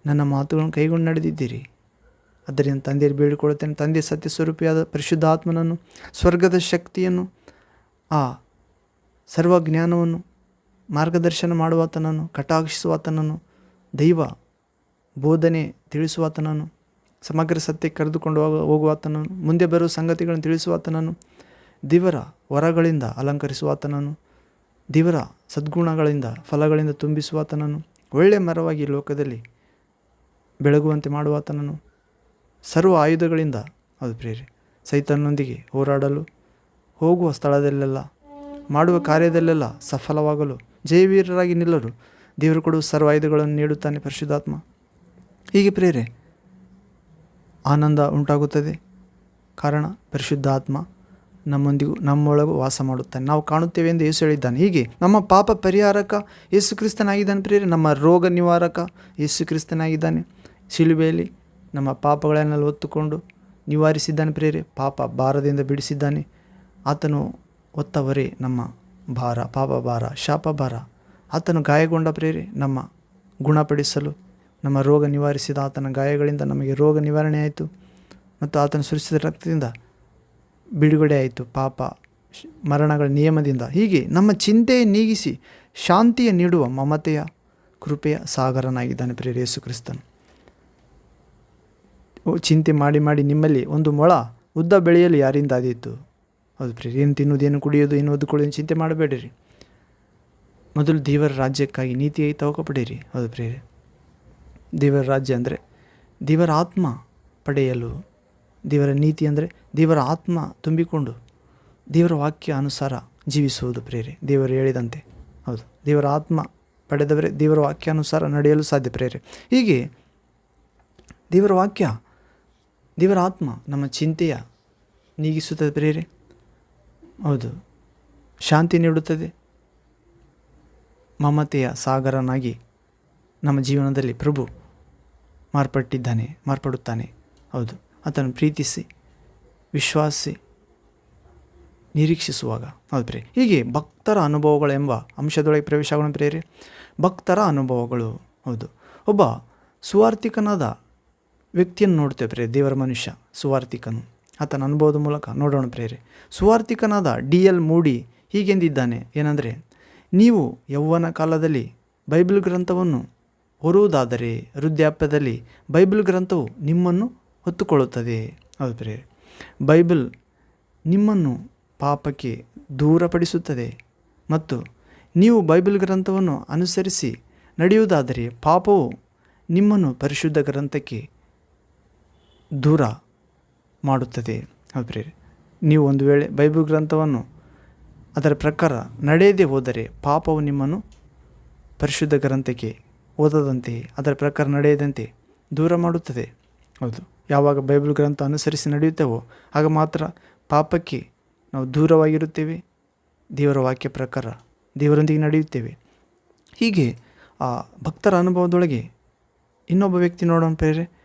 ನನ್ನ ಮಾತುಗಳನ್ನು ಕೈಗೊಂಡು ನಡೆದಿದ್ದೀರಿ. ಅದರಿಂದ ತಂದೆಯಲ್ಲಿ ಬೇಡಿಕೊಳ್ಳುತ್ತೇನೆ. ತಂದೆ ಸತ್ಯ ಸ್ವರೂಪಿಯಾದ ಪರಿಶುದ್ಧಾತ್ಮನನ್ನು, ಸ್ವರ್ಗದ ಶಕ್ತಿಯನ್ನು, ಆ ಸರ್ವಜ್ಞಾನವನ್ನು, ಮಾರ್ಗದರ್ಶನ ಮಾಡುವಾತನನ್ನು, ಕಟಾಕ್ಷಿಸುವಾತನನ್ನು, ದೈವ ಬೋಧನೆ ತಿಳಿಸುವಾತನನ್ನು, ಸಮಗ್ರ ಸತ್ಯಕ್ಕೆ ಕರೆದುಕೊಂಡು ಹೋಗ, ಹೋಗುವಾತನನ್ನು, ಮುಂದೆ ಬರುವ ಸಂಗತಿಗಳನ್ನು ತಿಳಿಸುವಾತನನ್ನು, ದೇವರ ವರಗಳಿಂದ ಅಲಂಕರಿಸುವಾತನನ್ನು, ದೇವರ ಸದ್ಗುಣಗಳಿಂದ ಫಲಗಳಿಂದ ತುಂಬಿಸುವಾತನನ್ನು ಒಳ್ಳೆಯ ಮರವಾಗಿ ಲೋಕದಲ್ಲಿ ಬೆಳಗುವಂತೆ ಮಾಡುವಾತನನ್ನು ಸರ್ವ ಆಯುಧಗಳಿಂದ ಅದು ಪ್ರೇರಿ ಸೈತನೊಂದಿಗೆ ಹೋರಾಡಲು, ಹೋಗುವ ಸ್ಥಳದಲ್ಲೆಲ್ಲ, ಮಾಡುವ ಕಾರ್ಯದಲ್ಲೆಲ್ಲ ಸಫಲವಾಗಲು ಜಯವೀರರಾಗಿ ನಿಲ್ಲಲು ದೇವರು ಕೊಡುವ ಸರ್ವ ಆಯುಧಗಳನ್ನು ನೀಡುತ್ತಾನೆ ಪರಿಶುದ್ಧಾತ್ಮ. ಹೀಗೆ ಪ್ರೇರೆ ಆನಂದ ಉಂಟಾಗುತ್ತದೆ. ಕಾರಣ, ಪರಿಶುದ್ಧಾತ್ಮ ನಮ್ಮೊಂದಿಗೂ, ನಮ್ಮೊಳಗೂ ವಾಸ ಮಾಡುತ್ತಾನೆ. ನಾವು ಕಾಣುತ್ತೇವೆ ಎಂದು ಯೇಸು ಹೇಳಿದ್ದಾನೆ. ಹೀಗೆ ನಮ್ಮ ಪಾಪ ಪರಿಹಾರಕ ಯೇಸು ಕ್ರಿಸ್ತನಾಗಿದ್ದಾನೆ ಪ್ರೇರೆ ನಮ್ಮ ರೋಗ ನಿವಾರಕ ಯೇಸು ಕ್ರಿಸ್ತನಾಗಿದ್ದಾನೆ. ಶಿಲುಬೆಯಲ್ಲಿ ನಮ್ಮ ಪಾಪಗಳನ್ನೆಲ್ಲ ಹೊತ್ತುಕೊಂಡು ನಿವಾರಿಸಿದ್ದಾನೆ ಪ್ರೇರೆ ಪಾಪ ಭಾರದಿಂದ ಬಿಡಿಸಿದ್ದಾನೆ. ಆತನು ಹೊತ್ತವರೇ ನಮ್ಮ ಭಾರ, ಪಾಪ ಭಾರ, ಶಾಪ ಭಾರ. ಆತನು ಗಾಯಗೊಂಡ ಪ್ರೇರೆ ನಮ್ಮ ಗುಣಪಡಿಸಲು, ನಮ್ಮ ರೋಗ ನಿವಾರಿಸಿದ ಆತನ ಗಾಯಗಳಿಂದ ನಮಗೆ ರೋಗ ನಿವಾರಣೆ ಆಯಿತು ಮತ್ತು ಆತನು ಸುರಿಸಿದ ರಕ್ತದಿಂದ ಬಿಡುಗಡೆ ಆಯಿತು. ಪಾಪ ಮರಣಗಳ ನಿಯಮದಿಂದ. ಹೀಗೆ ನಮ್ಮ ಚಿಂತೆ ನೀಗಿಸಿ ಶಾಂತಿಯ ನೀಡುವ ಮಮತೆಯ ಕೃಪೆಯ ಸಾಗರನಾಗಿದ್ದಾನೆ ಪ್ರೇರೇಸು ಕ್ರಿಸ್ತನು. ಚಿಂತೆ ಮಾಡಿ ಮಾಡಿ ನಿಮ್ಮಲ್ಲಿ ಒಂದು ಮೊಳ ಉದ್ದ ಬೆಳೆಯಲು ಯಾರಿಂದ ಆದೀತು? ಹೌದು ಪ್ರೇರೆ ಏನು ತಿನ್ನೋದು ಏನು ಕುಡಿಯೋದು ಏನು ಓದ್ಕೊಳ್ಳೋದು ಚಿಂತೆ ಮಾಡಬೇಡಿರಿ. ಮೊದಲು ದೇವರ ರಾಜ್ಯಕ್ಕಾಗಿ ನೀತಿಯಾಗಿ ತವಕ ಪಡೀರಿ ಹೌದು ಪ್ರೇರೆ ದೇವರ ರಾಜ್ಯ ಅಂದರೆ ದೇವರ ಆತ್ಮ ಪಡೆಯಲು, ದೇವರ ನೀತಿ ಅಂದರೆ ದೇವರ ಆತ್ಮ ತುಂಬಿಕೊಂಡು ದೇವರ ವಾಕ್ಯ ಅನುಸಾರ ಜೀವಿಸುವುದು ಪ್ರೇರೆ ದೇವರು ಹೇಳಿದಂತೆ. ಹೌದು, ದೇವರ ಆತ್ಮ ಪಡೆದವರೇ ದೇವರ ವಾಕ್ಯಾನುಸಾರ ನಡೆಯಲು ಸಾಧ್ಯ ಪ್ರೇರೆ ಹೀಗೆ ದೇವರ ವಾಕ್ಯ ದೇವರ ಆತ್ಮ ನಮ್ಮ ಚಿಂತೆಯ ನೀಗಿಸುತ್ತದೆ ಪ್ರೇರೆ ಹೌದು, ಶಾಂತಿ ನೀಡುತ್ತದೆ. ಮಮತೆಯ ಸಾಗರನಾಗಿ ನಮ್ಮ ಜೀವನದಲ್ಲಿ ಪ್ರಭು ಮಾರ್ಪಟ್ಟಿದ್ದಾನೆ, ಮಾರ್ಪಡುತ್ತಾನೆ. ಹೌದು ಆತನು ಪ್ರೀತಿಸಿ, ವಿಶ್ವಾಸಿ, ನಿರೀಕ್ಷಿಸುವಾಗ. ಹೌದು ಪ್ರೇರಿ ಹೀಗೆ ಭಕ್ತರ ಅನುಭವಗಳೆಂಬ ಅಂಶದೊಳಗೆ ಪ್ರವೇಶ ಆಗೋಣ ಪ್ರೇರೆ ಭಕ್ತರ ಅನುಭವಗಳು, ಹೌದು. ಒಬ್ಬ ಸುವಾರ್ಥಿಕನಾದ ವ್ಯಕ್ತಿಯನ್ನು ನೋಡ್ತೇವೆ ಪ್ರೇರೆ ದೇವರ ಮನುಷ್ಯ ಸುವಾರ್ಥಿಕನು ಆತನ ಅನುಭವದ ಮೂಲಕ ನೋಡೋಣ ಪ್ರೇರೆ ಸುವಾರ್ಥಿಕನಾದ ಡಿ ಎಲ್ ಮೂಡಿ ಹೀಗೆಂದಿದ್ದಾನೆ ಏನಂದರೆ, ನೀವು ಯೌವನ ಕಾಲದಲ್ಲಿ ಬೈಬಲ್ ಗ್ರಂಥವನ್ನು ಹೊರುವುದಾದರೆ ವೃದ್ಧಾಪ್ಯದಲ್ಲಿ ಬೈಬಲ್ ಗ್ರಂಥವು ನಿಮ್ಮನ್ನು ಹೊತ್ತುಕೊಳ್ಳುತ್ತದೆ. ಹೌದು ಪ್ರೇರೆ ಬೈಬಲ್ ನಿಮ್ಮನ್ನು ಪಾಪಕ್ಕೆ ದೂರಪಡಿಸುತ್ತದೆ ಮತ್ತು ನೀವು ಬೈಬಲ್ ಗ್ರಂಥವನ್ನು ಅನುಸರಿಸಿ ನಡೆಯುವುದಾದರೆ ಪಾಪವು ನಿಮ್ಮನ್ನು ಪರಿಶುದ್ಧ ಗ್ರಂಥಕ್ಕೆ ದೂರ ಮಾಡುತ್ತದೆ. ಹೌದು ನೀವು ಒಂದು ವೇಳೆ ಬೈಬಲ್ ಗ್ರಂಥವನ್ನು ಅದರ ಪ್ರಕಾರ ನಡೆಯದೇ ಹೋದರೆ ಪಾಪವು ನಿಮ್ಮನ್ನು ಪರಿಶುದ್ಧ ಗ್ರಂಥಕ್ಕೆ ಓದದಂತೆ ಅದರ ಪ್ರಕಾರ ನಡೆಯದಂತೆ ದೂರ ಮಾಡುತ್ತದೆ. ಹೌದು, ಯಾವಾಗ ಬೈಬಲ್ ಗ್ರಂಥ ಅನುಸರಿಸಿ ನಡೆಯುತ್ತೇವೋ, ಆಗ ಮಾತ್ರ ಪಾಪಕ್ಕೆ ನಾವು ದೂರವಾಗಿರುತ್ತೇವೆ. ದೇವರ ವಾಕ್ಯ ಪ್ರಕಾರ ದೇವರೊಂದಿಗೆ ನಡೆಯುತ್ತೇವೆ. ಹೀಗೆ ಆ ಭಕ್ತರ ಅನುಭವದೊಳಗೆ ಇನ್ನೊಬ್ಬ ವ್ಯಕ್ತಿ ನೋಡೋಣ ಪ್ರೇರೆ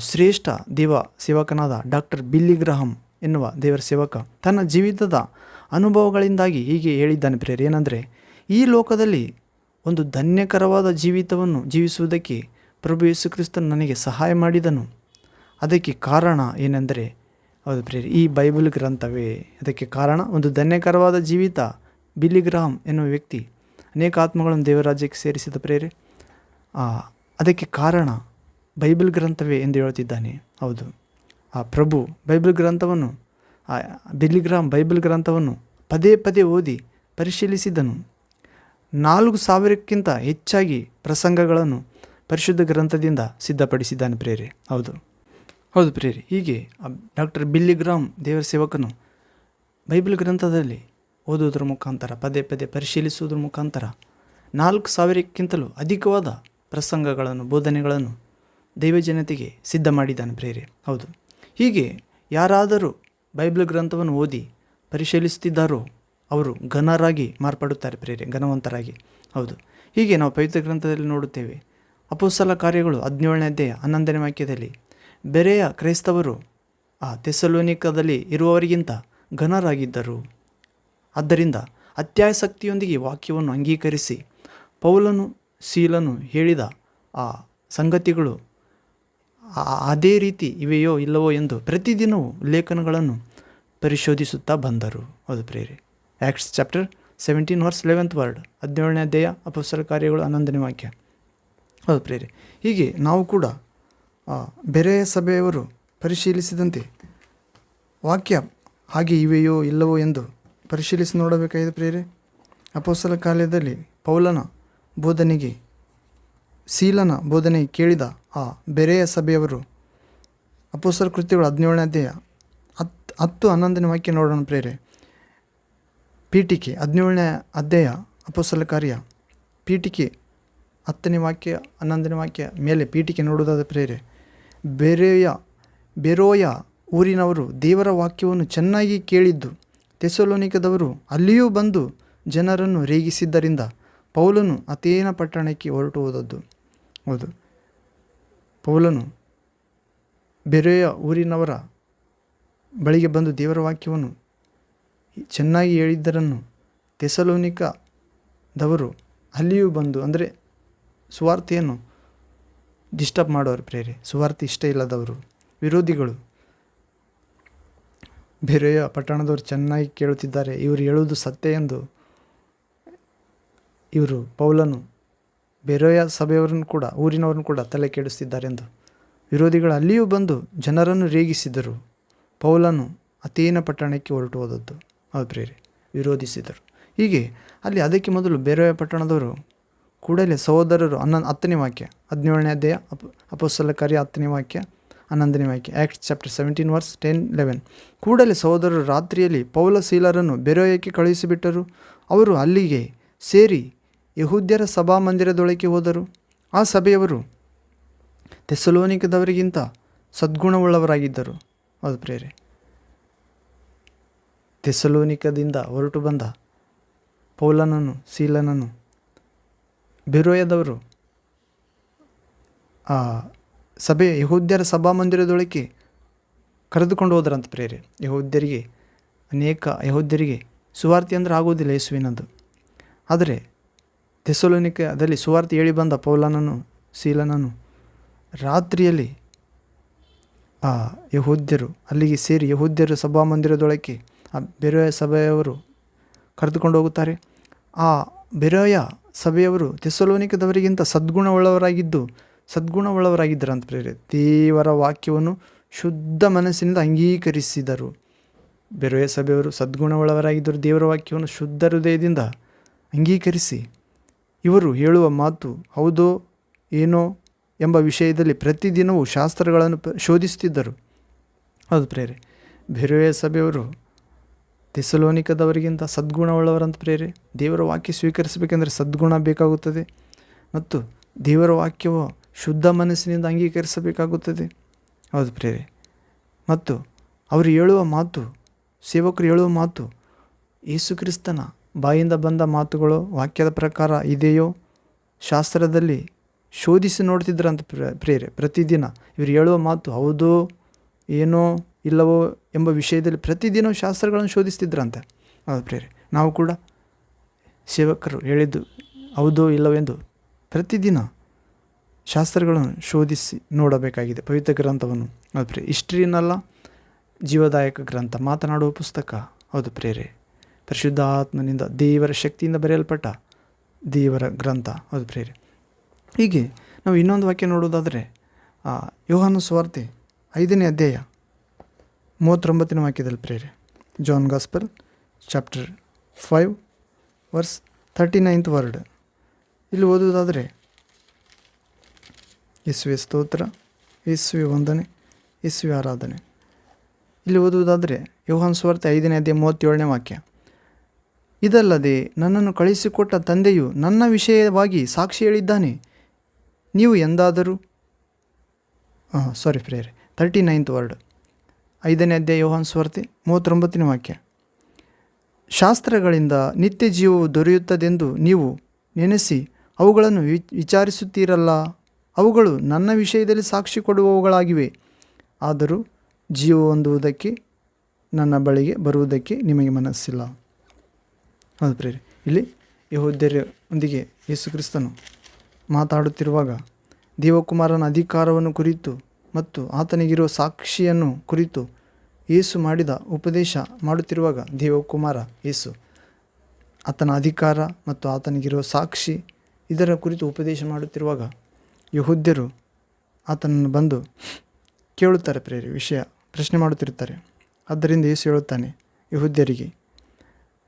ಶ್ರೇಷ್ಠ ದೇವ ಸೇವಕನಾದ ಡಾಕ್ಟರ್ ಬಿಲ್ಲಿ ಗ್ರಹಂ ಎನ್ನುವ ದೇವರ ಸೇವಕ ತನ್ನ ಜೀವಿತದ ಅನುಭವಗಳಿಂದಾಗಿ ಹೀಗೆ ಹೇಳಿದ್ದಾನೆ ಪ್ರೇರ್ ಏನಂದರೆ ಈ ಲೋಕದಲ್ಲಿ ಒಂದು ಧನ್ಯಕರವಾದ ಜೀವಿತವನ್ನು ಜೀವಿಸುವುದಕ್ಕೆ ಪ್ರಭು ಯೇಸು ಕ್ರಿಸ್ತನು ನನಗೆ ಸಹಾಯ ಮಾಡಿದನು. ಅದಕ್ಕೆ ಕಾರಣ ಏನೆಂದರೆ ಹೌದು ಪ್ರೇರಿ ಈ ಬೈಬಲ್ ಗ್ರಂಥವೇ. ಅದಕ್ಕೆ ಕಾರಣ ಒಂದು ಧನ್ಯಕರವಾದ ಜೀವಿತ ಬಿಲ್ಲಿ ಗ್ರಹಂ ಎನ್ನುವ ವ್ಯಕ್ತಿ ಅನೇಕ ಆತ್ಮಗಳನ್ನು ದೇವರಾಜ್ಯಕ್ಕೆ ಸೇರಿಸಿದ ಪ್ರೇರೆ ಆ, ಅದಕ್ಕೆ ಕಾರಣ ಬೈಬಲ್ ಗ್ರಂಥವೇ ಎಂದು ಹೇಳುತ್ತಿದ್ದಾನೆ. ಹೌದು. ಆ ಪ್ರಭು ಬೈಬಲ್ ಗ್ರಂಥವನ್ನು, ಆ ಬಿಲ್ಲಿಗ್ರಾಮ್ ಬೈಬಲ್ ಗ್ರಂಥವನ್ನು ಪದೇ ಪದೇ ಓದಿ ಪರಿಶೀಲಿಸಿದನು. ನಾಲ್ಕು ಸಾವಿರಕ್ಕಿಂತ ಹೆಚ್ಚಾಗಿ ಪ್ರಸಂಗಗಳನ್ನು ಪರಿಶುದ್ಧ ಗ್ರಂಥದಿಂದ ಸಿದ್ಧಪಡಿಸಿದ್ದಾನೆ ಪ್ರೇರೆ ಹೌದು. ಹೌದು ಪ್ರೇರಿ ಹೀಗೆ ಡಾಕ್ಟರ್ ಬಿಲ್ಲಿಗ್ರಾಮ್ ದೇವರ ಸೇವಕನು ಬೈಬಲ್ ಗ್ರಂಥದಲ್ಲಿ ಓದುವುದರ ಮುಖಾಂತರ, ಪದೇ ಪದೇ ಪರಿಶೀಲಿಸುವುದರ ಮುಖಾಂತರ ನಾಲ್ಕು ಸಾವಿರಕ್ಕಿಂತಲೂ ಅಧಿಕವಾದ ಪ್ರಸಂಗಗಳನ್ನು, ಬೋಧನೆಗಳನ್ನು ದೈವಜನತೆಗೆ ಸಿದ್ಧ ಮಾಡಿದ್ದಾನೆ ಪ್ರೇರೆ. ಹೌದು. ಹೀಗೆ ಯಾರಾದರೂ ಬೈಬಲ್ ಗ್ರಂಥವನ್ನು ಓದಿ ಪರಿಶೀಲಿಸುತ್ತಿದ್ದಾರೋ ಅವರು ಘನರಾಗಿ ಮಾರ್ಪಡುತ್ತಾರೆ ಪ್ರೇರೆ, ಘನವಂತರಾಗಿ. ಹೌದು. ಹೀಗೆ ನಾವು ಪವಿತ್ರ ಗ್ರಂಥದಲ್ಲಿ ನೋಡುತ್ತೇವೆ ಅಪೋಸಲ ಕಾರ್ಯಗಳು ಹದಿನೇಳನೇ ಅಧ್ಯಾಯ ಹನ್ನೊಂದನೇ ವಾಕ್ಯದಲ್ಲಿ, ಬೇರೆಯ ಕ್ರೈಸ್ತವರು ಆ ತೆಸಲೋನಿಕದಲ್ಲಿ ಇರುವವರಿಗಿಂತ ಘನರಾಗಿದ್ದರು. ಆದ್ದರಿಂದ ಅತ್ಯಾಸಕ್ತಿಯೊಂದಿಗೆ ವಾಕ್ಯವನ್ನು ಅಂಗೀಕರಿಸಿ, ಪೌಲನು ಶೀಲನು ಹೇಳಿದ ಆ ಸಂಗತಿಗಳು ಅದೇ ರೀತಿ ಇವೆಯೋ ಇಲ್ಲವೋ ಎಂದು ಪ್ರತಿದಿನವೂ ಲೇಖನಗಳನ್ನು ಪರಿಶೋಧಿಸುತ್ತಾ ಬಂದರು. ಅದು ಪ್ರೇರಿ Acts chapter seventeen verse eleventh word ಹದಿನೇಳನೇ ಅಧ್ಯಾಯ ಅಪಸರ ಕಾರ್ಯಗಳು ಹನ್ನೊಂದನೇ ವಾಕ್ಯ. ಹೌದು ಪ್ರೇರಿ ಹೀಗೆ ನಾವು ಕೂಡ ಬೇರೆ ಸಭೆಯವರು ಪರಿಶೀಲಿಸಿದಂತೆ ವಾಕ್ಯ ಹಾಗೆ ಇವೆಯೋ ಇಲ್ಲವೋ ಎಂದು ಪರಿಶೀಲಿಸಿ ನೋಡಬೇಕಾಗಿದೆ ಪ್ರೇರೆ ಅಪೋಸಲ ಕಾಲದಲ್ಲಿ ಪೌಲನ ಬೋಧನೆಗೆ ಸೀಲನ ಬೋಧನೆ ಕೇಳಿದ ಆ ಬೆರೆಯ ಸಭೆಯವರು ಅಪೋಸರ ಕೃತ್ಯಗಳು ಹದಿನೇಳನೇ ಅಧ್ಯಾಯ ಹತ್ತು ಹತ್ತು ಹನ್ನೊಂದನೇ ವಾಕ್ಯ ನೋಡೋಣ ಪ್ರೇರೆ. ಪೀಠಿಕೆ ಹದಿನೇಳನೇ ಅಧ್ಯಾಯ ಅಪೋಸಲ ಕಾರ್ಯ. ಪೀಠಿಕೆ ಹತ್ತನೇ ವಾಕ್ಯ, ಹನ್ನೊಂದನೇ ವಾಕ್ಯ ಮೇಲೆ ಪೀಠಿಕೆ ನೋಡುವುದಾದ ಪ್ರೇರೆ. ಬೇರೆಯ, ಬೆರೋಯ ಊರಿನವರು ದೇವರ ವಾಕ್ಯವನ್ನು ಚೆನ್ನಾಗಿ ಕೇಳಿದ್ದು. ತೆಸಲೋನಿಕದವರು ಅಲ್ಲಿಯೂ ಬಂದು ಜನರನ್ನು ರೇಗಿಸಿದ್ದರಿಂದ ಪೌಲನು ಅತೇನ ಪಟ್ಟಣಕ್ಕೆ ಹೊರಟು ಹೋದದ್ದು. ಹೌದು. ಪೌಲನು ಬೇರೆಯ ಊರಿನವರ ಬಳಿಗೆ ಬಂದು ದೇವರ ವಾಕ್ಯವನ್ನು ಚೆನ್ನಾಗಿ ಹೇಳಿದ್ದರನ್ನು ತೆಸಲೋನಿಕದವರು ಅಲ್ಲಿಯೂ ಬಂದು, ಅಂದರೆ ಸುವಾರ್ತೆಯನ್ನು ಡಿಸ್ಟರ್ಬ್ ಮಾಡೋರು ಪ್ರೇರೆ ಸುವಾರ್ತೆ ಇಷ್ಟ ಇಲ್ಲದವರು, ವಿರೋಧಿಗಳು. ಬೇರೆಯ ಪಟ್ಟಣದವರು ಚೆನ್ನಾಗಿ ಕೇಳುತ್ತಿದ್ದಾರೆ. ಇವರು ಹೇಳುವುದು ಸತ್ಯ ಎಂದು ಇವರು ಪೌಲನು ಬೇರೆಯ ಸಭೆಯವರನ್ನು ಕೂಡ, ಊರಿನವರನ್ನು ಕೂಡ ತಲೆ ಕೆಡಿಸುತ್ತಿದ್ದಾರೆಂದು ವಿರೋಧಿಗಳು ಅಲ್ಲಿಯೂ ಬಂದು ಜನರನ್ನು ರೇಗಿಸಿದರು. ಪೌಲನು ಅತೀನ ಪಟ್ಟಣಕ್ಕೆ ಹೊರಟು ಹೋದದ್ದು ಹೌದು ಪ್ರೇರೆ ವಿರೋಧಿಸಿದರು. ಹೀಗೆ ಅಲ್ಲಿ ಅದಕ್ಕೆ ಮೊದಲು ಬೇರೆಯ ಪಟ್ಟಣದವರು ಕೂಡಲೇ ಸಹೋದರರು ಹನ್ನೊಂದು, ಹತ್ತನೇ ವಾಕ್ಯ, ಹದಿನೇಳನೇ ಅಧ್ಯಾಯ, ಅಪ ಅಪೋಸ್ತಲ ಕಾರ್ಯ ಹತ್ತನೇ ವಾಕ್ಯ, ಹನ್ನೊಂದನೇ ವಾಕ್ಯ Act chapter seventeen verse ten eleven ಕೂಡಲೇ ಸಹೋದರರು ರಾತ್ರಿಯಲ್ಲಿ ಪೌಲ ಶೀಲರನ್ನು ಬೆರೋಯಕ್ಕೆ ಕಳುಹಿಸಿಬಿಟ್ಟರು. ಅವರು ಅಲ್ಲಿಗೆ ಸೇರಿ ಯಹೂದ್ಯರ ಸಭಾಮಂದಿರದೊಳಗೆ ಹೋದರು. ಆ ಸಭೆಯವರು ತೆಸಲೋನಿಕದವರಿಗಿಂತ ಸದ್ಗುಣವುಳ್ಳವರಾಗಿದ್ದರು. ಅದು ಪ್ರೇರೆ ತೆಸಲೋನಿಕದಿಂದ ಹೊರಟು ಬಂದ ಪೌಲನನು ಸೀಲನನು ಬಿರೋಯದವರು ಆ ಸಭೆ ಯಹೂದ್ಯರ ಸಭಾಮಂದಿರದೊಳಗೆ ಕರೆದುಕೊಂಡು ಹೋದರಂತ ಪ್ರೇರೆ ಯಹೂದ್ಯರಿಗೆ, ಅನೇಕ ಯಹೂದ್ಯರಿಗೆ ಸುವಾರ್ತೆ ಅಂದ್ರೆ ಆಗೋದಿಲ್ಲ ಯೇಸುವಿನದು ಆದರೆ ತೆಸಲೋನಿಕದಲ್ಲಿ ಸುವಾರ್ತೆ ಹೇಳಿ ಬಂದ ಪೌಲನನು ಸೀಲನನ್ನು, ರಾತ್ರಿಯಲ್ಲಿ ಆ ಯಹೂದ್ಯರು ಅಲ್ಲಿಗೆ ಸೇರಿ ಯಹೂದ್ಯರ ಸಭಾಮಂದಿರದೊಳಕ್ಕೆ ಆ ಬೆರೆಯ ಸಭೆಯವರು ಕರೆದುಕೊಂಡು ಹೋಗುತ್ತಾರೆ. ಆ ಬೆರೆಯ ಸಭೆಯವರು ತೆಸಲೋನಿಕದವರಿಗಿಂತ ಸದ್ಗುಣವುಳ್ಳವರಾಗಿದ್ದು ಸದ್ಗುಣವುಳ್ಳವರಾಗಿದ್ದರಂತ ಪ್ರೇರೆ ದೇವರ ವಾಕ್ಯವನ್ನು ಶುದ್ಧ ಮನಸ್ಸಿನಿಂದ ಅಂಗೀಕರಿಸಿದರು. ಬೆರೆಯ ಸಭೆಯವರು ಸದ್ಗುಣವುಳ್ಳವರಾಗಿದ್ದರು. ದೇವರ ವಾಕ್ಯವನ್ನು ಶುದ್ಧ ಹೃದಯದಿಂದ ಅಂಗೀಕರಿಸಿ. ಇವರು ಹೇಳುವ ಮಾತು ಹೌದೋ ಏನೋ ಎಂಬ ವಿಷಯದಲ್ಲಿ ಪ್ರತಿದಿನವೂ ಶಾಸ್ತ್ರಗಳನ್ನು ಶೋಧಿಸುತ್ತಿದ್ದರು ಹೌದು ಪ್ರೇರೆ, ಬೇರೆಯ ಸಭೆಯವರು ತೆಸಲೋನಿಕದವರಿಗಿಂತ ಸದ್ಗುಣವುಳ್ಳವರಂತ ಪ್ರೇರೆ, ದೇವರ ವಾಕ್ಯ ಸ್ವೀಕರಿಸಬೇಕೆಂದರೆ ಸದ್ಗುಣ ಬೇಕಾಗುತ್ತದೆ ಮತ್ತು ದೇವರ ವಾಕ್ಯವು ಶುದ್ಧ ಮನಸ್ಸಿನಿಂದ ಅಂಗೀಕರಿಸಬೇಕಾಗುತ್ತದೆ. ಹೌದು ಪ್ರೇರೆ, ಮತ್ತು ಅವರು ಹೇಳುವ ಮಾತು, ಸೇವಕರು ಹೇಳುವ ಮಾತು ಯೇಸು ಕ್ರಿಸ್ತನ ಬಾಯಿಂದ ಬಂದ ಮಾತುಗಳು ವಾಕ್ಯದ ಪ್ರಕಾರ ಇದೆಯೋ? ಶಾಸ್ತ್ರದಲ್ಲಿ ಶೋಧಿಸಿ ನೋಡ್ತಿದ್ರಂತ ಪ್ರ- ಪ್ರೇರೆ ಪ್ರತಿದಿನ ಇವರು ಹೇಳುವ ಮಾತು ಹೌದೋ, ಏನೋ, ಇಲ್ಲವೋ ಎಂಬ ವಿಷಯದಲ್ಲಿ ಪ್ರತಿದಿನ ಶಾಸ್ತ್ರಗಳನ್ನು ಶೋಧಿಸ್ತಿದ್ರಂತೆ. ಹೌದು ಪ್ರೇರೆ ನಾವು ಕೂಡ ಸೇವಕರು ಹೇಳಿದ್ದು ಹೌದೋ ಇಲ್ಲವೆಂದು ಪ್ರತಿದಿನ ಶಾಸ್ತ್ರಗಳನ್ನು ಶೋಧಿಸಿ ನೋಡಬೇಕಾಗಿದೆ. ಪವಿತ್ರ ಗ್ರಂಥವನ್ನು. ಹೌದು ಪ್ರೇರೆ ಹಿಸ್ಟ್ರಿನಲ್ಲ ಜೀವದಾಯಕ ಗ್ರಂಥ. ಮಾತನಾಡುವ ಪುಸ್ತಕ. ಹೌದು ಪ್ರೇರೆ ಪರಿಶುದ್ಧ ಆತ್ಮನಿಂದ ದೇವರ ಶಕ್ತಿಯಿಂದ ಬರೆಯಲ್ಪಟ್ಟ ದೇವರ ಗ್ರಂಥ ಅದು ಪ್ರೇರೆ ಹೀಗೆ ನಾವು ಇನ್ನೊಂದು ವಾಕ್ಯ ನೋಡೋದಾದರೆ ಯೋಹಾನ ಸ್ವಾರ್ತೆ ಐದನೇ ಅಧ್ಯಾಯ ಮೂವತ್ತೊಂಬತ್ತನೇ ವಾಕ್ಯದಲ್ಲಿ ಪ್ರೇರೆ John gospel chapter five verse thirty ninth word ಇಲ್ಲಿ ಓದುವುದಾದರೆ ಇಸ್ವಿ ಸ್ತೋತ್ರ ಇಸ್ವಿ ವಂದನೆ ಇಸ್ವಿ ಆರಾಧನೆ. ಇಲ್ಲಿ ಓದುವುದಾದರೆ, ಯೋಹಾನ್ ಸ್ವಾರ್ಥ ಐದನೇ ಅಧ್ಯಾಯ ಮೂವತ್ತೇಳನೇ ವಾಕ್ಯ. ಇದಲ್ಲದೆ ನನ್ನನ್ನು ಕಳಿಸಿಕೊಟ್ಟ ತಂದೆಯು ನನ್ನ ವಿಷಯವಾಗಿ ಸಾಕ್ಷಿ ಹೇಳಿದ್ದಾನೆ. ನೀವು ಎಂದಾದರೂ? ಹಾಂ sorry prayer. Thirty ninth word ಐದನೇ ಅಧ್ಯಾಯ ಯೋಹಾನ್ ಸ್ವಾರ್ತೆ, ಮೂವತ್ತೊಂಬತ್ತನೇ ವಾಕ್ಯ. ಶಾಸ್ತ್ರಗಳಿಂದ ನಿತ್ಯ ಜೀವವು ದೊರೆಯುತ್ತದೆಂದು ನೀವು ನೆನೆಸಿ ಅವುಗಳನ್ನು ವಿಚಾರಿಸುತ್ತೀರಲ್ಲ? ಅವುಗಳು ನನ್ನ ವಿಷಯದಲ್ಲಿ ಸಾಕ್ಷಿ ಕೊಡುವವುಗಳಾಗಿವೆ. ಆದರೂ ಜೀವ ಹೊಂದುವುದಕ್ಕೆ, ನನ್ನ ಬಳಿಗೆ ಬರುವುದಕ್ಕೆ ನಿಮಗೆ ಮನಸ್ಸಿಲ್ಲ. ಹೌದು ಪ್ರೇರಿ ಇಲ್ಲಿ ಯಹೋದ್ಯರೊಂದಿಗೆ ಯೇಸು ಕ್ರಿಸ್ತನು ಮಾತಾಡುತ್ತಿರುವಾಗ ದೇವಕುಮಾರನ ಅಧಿಕಾರವನ್ನು ಕುರಿತು ಮತ್ತು ಆತನಿಗಿರುವ ಸಾಕ್ಷಿಯನ್ನು ಕುರಿತು ಯೇಸು ಮಾಡಿದ ಉಪದೇಶ ಮಾಡುತ್ತಿರುವಾಗ ದೇವಕುಮಾರ ಯೇಸು ಆತನ ಅಧಿಕಾರ ಮತ್ತು ಆತನಿಗಿರುವ ಸಾಕ್ಷಿ ಇದರ ಕುರಿತು ಉಪದೇಶ ಮಾಡುತ್ತಿರುವಾಗ ಯಹೂದ್ಯರು ಆತನನ್ನು ಬಂದು ಕೇಳುತ್ತಾರೆ ಪ್ರೇರಿ ವಿಷಯ ಪ್ರಶ್ನೆ ಮಾಡುತ್ತಿರುತ್ತಾರೆ. ಆದ್ದರಿಂದ ಯೇಸು ಹೇಳುತ್ತಾನೆ, ಯಹೂದ್ಯರಿಗೆ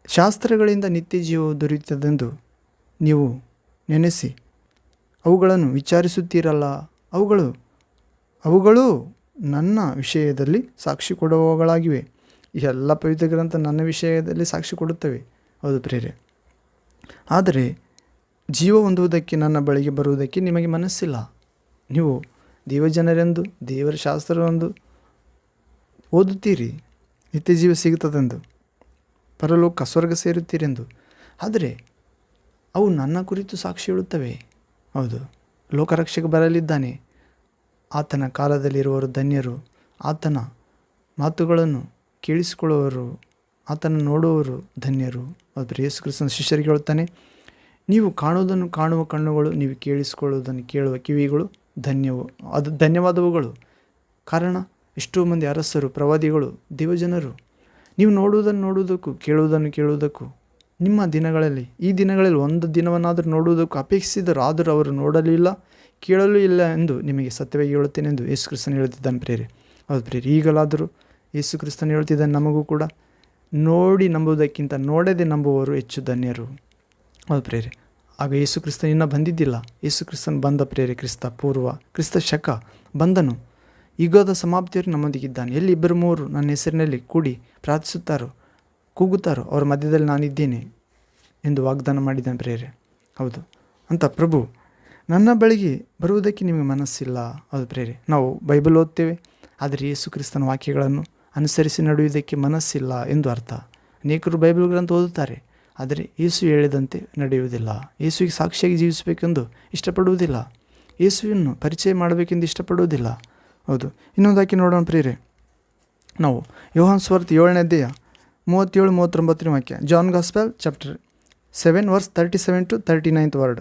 ಶಾಸ್ತ್ರಗಳಿಂದ ನಿತ್ಯ ಜೀವವು ದೊರೆಯುತ್ತದೆಂದು ನೀವು ನೆನೆಸಿ, ಅವುಗಳನ್ನು ವಿಚಾರಿಸುತ್ತೀರಲ್ಲ, ಅವುಗಳು ಅವುಗಳು ನನ್ನ ವಿಷಯದಲ್ಲಿ ಸಾಕ್ಷಿ ಕೊಡುವವುಗಳಾಗಿವೆ. ಎಲ್ಲ ಪವಿತ್ರ ಗ್ರಂಥ ನನ್ನ ವಿಷಯದಲ್ಲಿ ಸಾಕ್ಷಿ ಕೊಡುತ್ತವೆ. ಹೌದು ಪ್ರೇರೆ ಆದರೆ ಜೀವ ಹೊಂದುವುದಕ್ಕೆ, ನನ್ನ ಬಳಿಗೆ ಬರುವುದಕ್ಕೆ ನಿಮಗೆ ಮನಸ್ಸಿಲ್ಲ. ನೀವು ದೇವಜನರೆಂದು, ದೇವರ ಶಾಸ್ತ್ರವೆಂದು ಓದುತ್ತೀರಿ. ನಿತ್ಯ ಜೀವ ಸಿಗುತ್ತದೆಂದು. ಪರಲೋಕ ಸ್ವರ್ಗ ಸೇರುತ್ತೀರೆಂದು. ಆದರೆ ಅವು ನನ್ನ ಕುರಿತು ಸಾಕ್ಷಿ ಹೇಳುತ್ತವೆ. ಹೌದು, ಲೋಕರಕ್ಷಕ ಬರಲಿದ್ದಾನೆ. ಆತನ ಕಾಲದಲ್ಲಿರುವವರು ಧನ್ಯರು. ಆತನ ಮಾತುಗಳನ್ನು ಕೇಳಿಸಿಕೊಳ್ಳುವವರು, ಆತನ ನೋಡುವವರು ಧನ್ಯರು. ಆದರೆ ಯೇಸು ಕ್ರಿಸ್ತನ ಶಿಷ್ಯರಿಗೆ ಹೇಳುತ್ತಾನೆ ನೀವು ಕಾಣುವುದನ್ನು ಕಾಣುವ ಕಣ್ಣುಗಳು, ನೀವು ಕೇಳಿಸಿಕೊಳ್ಳುವುದನ್ನು ಕೇಳುವ ಕಿವಿಗಳು ಧನ್ಯವು, ಅದು ಧನ್ಯವಾದವುಗಳು. ಕಾರಣ, ಎಷ್ಟೋ ಮಂದಿ ಅರಸರು, ಪ್ರವಾದಿಗಳು, ದೇವಜನರು ನೀವು ನೋಡುವುದನ್ನು ನೋಡುವುದಕ್ಕೂ, ಕೇಳುವುದನ್ನು ಕೇಳುವುದಕ್ಕೂ, ನಿಮ್ಮ ದಿನಗಳಲ್ಲಿ, ಈ ದಿನಗಳಲ್ಲಿ ಒಂದು ದಿನವನ್ನಾದರೂ ನೋಡುವುದಕ್ಕೂ ಅಪೇಕ್ಷಿಸಿದರಾದರೂ ಅವರು ನೋಡಲಿಲ್ಲ, ಕೇಳಲು ಇಲ್ಲ ಎಂದು ನಿಮಗೆ ಸತ್ಯವಾಗಿ ಹೇಳುತ್ತೇನೆ ಎಂದು ಯೇಸು ಕ್ರಿಸ್ತನು ಹೇಳುತ್ತಿದ್ದಾನೆ ಪ್ರೇರೆ ಹೌದು ಪ್ರೇರಿ ಈಗಲಾದರೂ ಯೇಸು ಕ್ರಿಸ್ತನು ಹೇಳ್ತಿದ್ದಾನೆ ನಮಗೂ ಕೂಡ. ನೋಡಿ ನಂಬುವುದಕ್ಕಿಂತ ನೋಡದೆ ನಂಬುವವರು ಹೆಚ್ಚು ಧನ್ಯರು. ಹೌದು ಪ್ರೇರೆ ಆಗ ಯೇಸು ಕ್ರಿಸ್ತನ್ ಇನ್ನೂ ಬಂದಿದ್ದಿಲ್ಲ. ಯೇಸು ಕ್ರಿಸ್ತನ್ ಬಂದ ಪ್ರೇರೆ ಕ್ರಿಸ್ತ ಪೂರ್ವ, ಕ್ರಿಸ್ತ ಶಕ ಬಂದನು. ಯುಗದ ಸಮಾಪ್ತಿಯವರು ನಮ್ಮೊಂದಿಗಿದ್ದಾನೆ. ಎಲ್ಲಿ ಇಬ್ಬರು ಮೂರು ನನ್ನ ಹೆಸರಿನಲ್ಲಿ ಕೂಡಿ ಪ್ರಾರ್ಥಿಸುತ್ತಾರೋ, ಕೂಗುತ್ತಾರೋ, ಅವರ ಮಧ್ಯದಲ್ಲಿ ನಾನಿದ್ದೇನೆ ಎಂದು ವಾಗ್ದಾನ ಮಾಡಿದ್ದಾನೆ ಪ್ರೇರೆ ಹೌದು. ಅಂತ ಪ್ರಭು, ನನ್ನ ಬಳಿಗೆ ಬರುವುದಕ್ಕೆ ನಿಮಗೆ ಮನಸ್ಸಿಲ್ಲ. ಅದು ಪ್ರೇರೆ ನಾವು ಬೈಬಲ್ ಓದ್ತೇವೆ, ಆದರೆ ಯೇಸು ಕ್ರಿಸ್ತನ ವಾಕ್ಯಗಳನ್ನು ಅನುಸರಿಸಿ ನಡೆಯುವುದಕ್ಕೆ ಮನಸ್ಸಿಲ್ಲ ಎಂದು ಅರ್ಥ. ಅನೇಕರು ಬೈಬಲ್ ಗ್ರಂಥ ಓದುತ್ತಾರೆ, ಆದರೆ ಯೇಸು ಹೇಳಿದಂತೆ ನಡೆಯುವುದಿಲ್ಲ. ಯೇಸುವಿಗೆ ಸಾಕ್ಷಿಯಾಗಿ ಜೀವಿಸಬೇಕೆಂದು ಇಷ್ಟಪಡುವುದಿಲ್ಲ. ಯೇಸುವನ್ನು ಪರಿಚಯ ಮಾಡಬೇಕೆಂದು ಇಷ್ಟಪಡುವುದಿಲ್ಲ. ಹೌದು. ಇನ್ನೊಂದಾಕಿ ನೋಡೋಣ ಪ್ರೇರೆ ನಾವು ಯೋಹಾನ್ ಸ್ವರ್ತ್ ಏಳನೇ ಅಧ್ಯಾಯ ಮೂವತ್ತೇಳು, ಮೂವತ್ತೊಂಬತ್ತನೇ ವಾಕ್ಯ. John gospel, chapter seven, verse thirty seven to thirty ninth word.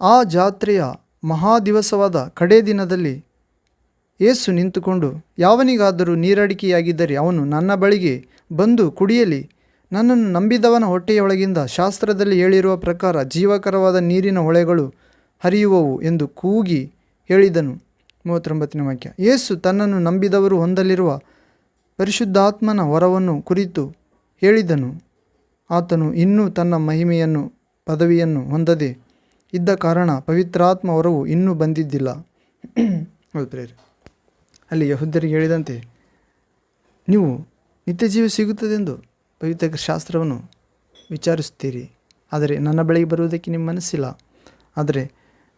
ಆ ಜಾತ್ರೆಯ ಮಹಾದಿವಸವಾದ ಕಡೇ ದಿನದಲ್ಲಿ ಏಸು ನಿಂತುಕೊಂಡು, ಯಾವನಿಗಾದರೂ ನೀರಡಿಕೆಯಾಗಿದ್ದರೆ ಅವನು ನನ್ನ ಬಳಿಗೆ ಬಂದು ಕುಡಿಯಲಿ. ನನ್ನನ್ನು ನಂಬಿದವನ ಹೊಟ್ಟೆಯೊಳಗಿಂದ ಶಾಸ್ತ್ರದಲ್ಲಿ ಹೇಳಿರುವ ಪ್ರಕಾರ ಜೀವಕರವಾದ ನೀರಿನ ಹೊಳೆಗಳು ಹರಿಯುವವು ಎಂದು ಕೂಗಿ ಹೇಳಿದನು. ಮೂವತ್ತೊಂಬತ್ತನೇ ವಾಕ್ಯ. ಯೇಸು ತನ್ನನ್ನು ನಂಬಿದವರು ಹೊಂದಲಿರುವ ಪರಿಶುದ್ಧಾತ್ಮನ ವರವನ್ನು ಕುರಿತು ಹೇಳಿದನು. ಆತನು ಇನ್ನೂ ತನ್ನ ಮಹಿಮೆಯನ್ನು, ಪದವಿಯನ್ನು ಹೊಂದದೆ ಇದ್ದ ಕಾರಣ ಪವಿತ್ರಾತ್ಮ ವರವು ಇನ್ನೂ ಬಂದಿದ್ದಿಲ್ಲ. ಪ್ರೇರೆ ಅಲ್ಲಿ ಯಹುದ್ದರಿಗೆ ಹೇಳಿದಂತೆ, ನೀವು ನಿತ್ಯ ಜೀವ ಸಿಗುತ್ತದೆಂದು ಪವಿತ್ರ ಶಾಸ್ತ್ರವನ್ನು ವಿಚಾರಿಸುತ್ತೀರಿ. ಆದರೆ ನನ್ನ ಬಳಿಗೆ ಬರುವುದಕ್ಕೆ ನಿಮ್ಮ ಮನಸ್ಸಿಲ್ಲ ಆದರೆ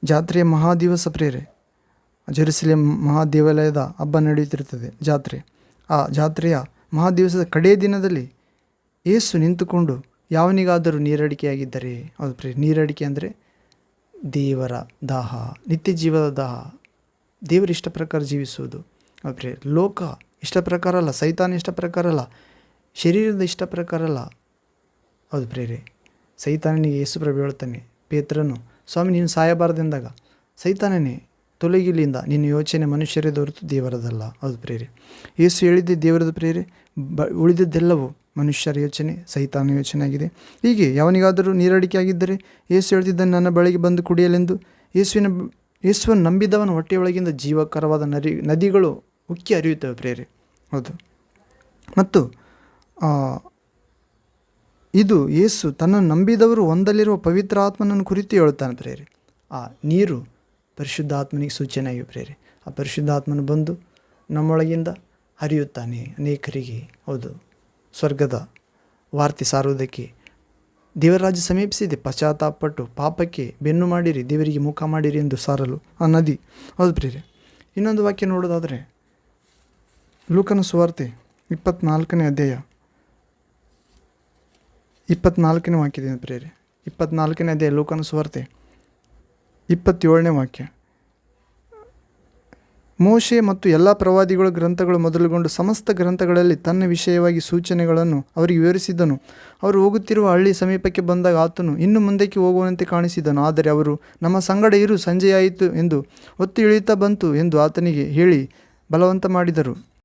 ಜಾತ್ರೆಯ ಮಹಾದಿವಸ ಪ್ರೇರೆ ಜೆರುಸಲೇಮ್ ಮಹಾದೇವಾಲಯದ ಹಬ್ಬ ನಡೆಯುತ್ತಿರುತ್ತದೆ. ಜಾತ್ರೆ. ಆ ಜಾತ್ರೆಯ ಮಹಾದಿವಸದ ಕಡೆಯ ದಿನದಲ್ಲಿ ಏಸು ನಿಂತುಕೊಂಡು ಯಾವನಿಗಾದರೂ ನೀರಡಿಕೆಯಾಗಿದ್ದರೆ, ಅದು ಪ್ರೇ ನೀರಡಿಕೆ ಅಂದರೆ ದೇವರ ದಾಹ, ನಿತ್ಯ ಜೀವದ ದಾಹ. ದೇವರ ಇಷ್ಟ ಪ್ರಕಾರ ಜೀವಿಸುವುದು. ಅದು ಪ್ರಿಯ, ಲೋಕ ಇಷ್ಟ ಪ್ರಕಾರ ಅಲ್ಲ, ಸೈತಾನ ಇಷ್ಟ ಪ್ರಕಾರ ಅಲ್ಲ, ಶರೀರದ ಇಷ್ಟ ಪ್ರಕಾರ ಅಲ್ಲ. ಹೌದು ಪ್ರೇರೆ ಸೈತಾನನಿಗೆ ಯೇಸು ಪ್ರಭು ಹೇಳ್ತಾನೆ, ಪೇತ್ರನು, ಸ್ವಾಮಿ ನೀನು ಸಾಯಬಾರದೆಂದಾಗ ಸೈತಾನನೇ ತೊಲಗಿಲಿಂದ ನಿನ್ನ ಯೋಚನೆ ಮನುಷ್ಯರೇ ಹೊರತು ದೇವರದಲ್ಲ. ಅದು ಪ್ರೇರಿ ಯೇಸು ಹೇಳಿದ್ದೆ, ದೇವರದ ಪ್ರೇರಿ ಬ, ಉಳಿದದ್ದೆಲ್ಲವೂ ಮನುಷ್ಯರ ಯೋಚನೆ, ಸೈತಾನ ಯೋಚನೆ ಆಗಿದೆ ಹೀಗೆ ಯಾವನಿಗಾದರೂ ನೀರಡಿಕೆ ಆಗಿದ್ದರೆ ಯೇಸು ಹೇಳ್ತಿದ್ದನ್ನು ನನ್ನ ಬಳಿಗೆ ಬಂದು ಕುಡಿಯಲೆಂದು ಯೇಸುವಿನ, ಯೇಸುವನ್ನು ನಂಬಿದವನ ಹೊಟ್ಟೆಯೊಳಗಿಂದ ಜೀವಕರವಾದ ನರಿ, ನದಿಗಳು ಉಕ್ಕಿ ಹರಿಯುತ್ತವೆ ಪ್ರೇರೆ ಹೌದು. ಮತ್ತು ಇದು ಯೇಸು ತನ್ನನ್ನು ನಂಬಿದವರು ಹೊಂದಲಿರುವ ಪವಿತ್ರ ಆತ್ಮನನ್ನು ಕುರಿತು ಹೇಳುತ್ತಾನೆ ಪ್ರೇರೆ ಆ ನೀರು ಪರಿಶುದ್ಧಾತ್ಮನಿಗೆ ಸೂಚನೆಯಾಗಿ ಪ್ರೇರಿ. ಆ ಪರಿಶುದ್ಧಾತ್ಮನು ಬಂದು ನಮ್ಮೊಳಗಿಂದ ಹರಿಯುತ್ತಾನೆ ಅನೇಕರಿಗೆ. ಹೌದು. ಸ್ವರ್ಗದ ವಾರ್ತೆ ಸಾರುವುದಕ್ಕೆ ದೇವರಾಜ ಸಮೀಪಿಸಿದೆ. ಪಶ್ಚಾತ್ತಾಪಟ್ಟು ಪಾಪಕ್ಕೆ ಬೆನ್ನು ಮಾಡಿರಿ, ದೇವರಿಗೆ ಮುಖ ಮಾಡಿರಿ ಎಂದು ಸಾರಲು ಆ ನದಿ. ಹೌದು ಪ್ರೇರೆ. ಇನ್ನೊಂದು ವಾಕ್ಯ ನೋಡೋದಾದರೆ ಲೂಕನ ಸುವಾರ್ತೆ ಇಪ್ಪತ್ನಾಲ್ಕನೇ ಅಧ್ಯಾಯ. ಇಪ್ಪತ್ನಾಲ್ಕನೇ ವಾಕ್ಯದಿಂದ ಪ್ರೇರೆ. ಇಪ್ಪತ್ನಾಲ್ಕನೇ ಅಧ್ಯಾಯ ಲೋಕನ ಸುವಾರ್ತೆ. ಇಪ್ಪತ್ತೇಳನೇ ವಾಕ್ಯ. ಮೋಶೆ ಮತ್ತು ಎಲ್ಲ ಪ್ರವಾದಿಗಳ ಗ್ರಂಥಗಳು ಮೊದಲುಗೊಂಡು ಸಮಸ್ತ ಗ್ರಂಥಗಳಲ್ಲಿ ತನ್ನ ವಿಷಯವಾಗಿ ಸೂಚನೆಗಳನ್ನು ಅವರಿಗೆ ವಿವರಿಸಿದನು. ಅವರು ಹೋಗುತ್ತಿರುವ ಹಳ್ಳಿ ಸಮೀಪಕ್ಕೆ ಬಂದಾಗ ಆತನು, ಇನ್ನು ಮುಂದಕ್ಕೆ ಹೋಗುವಂತೆ ಕಾಣಿಸಿದನು. ಆದರೆ ಅವರು, ನಮ್ಮ ಸಂಗಡ ಇರು, ಸಂಜೆಯಾಯಿತು ಎಂದು ಒತ್ತು ಇಳಿಯುತ್ತಾ ಬಂತು ಎಂದು ಆತನಿಗೆ ಹೇಳಿ ಬಲವಂತ ಮಾಡಿದರು.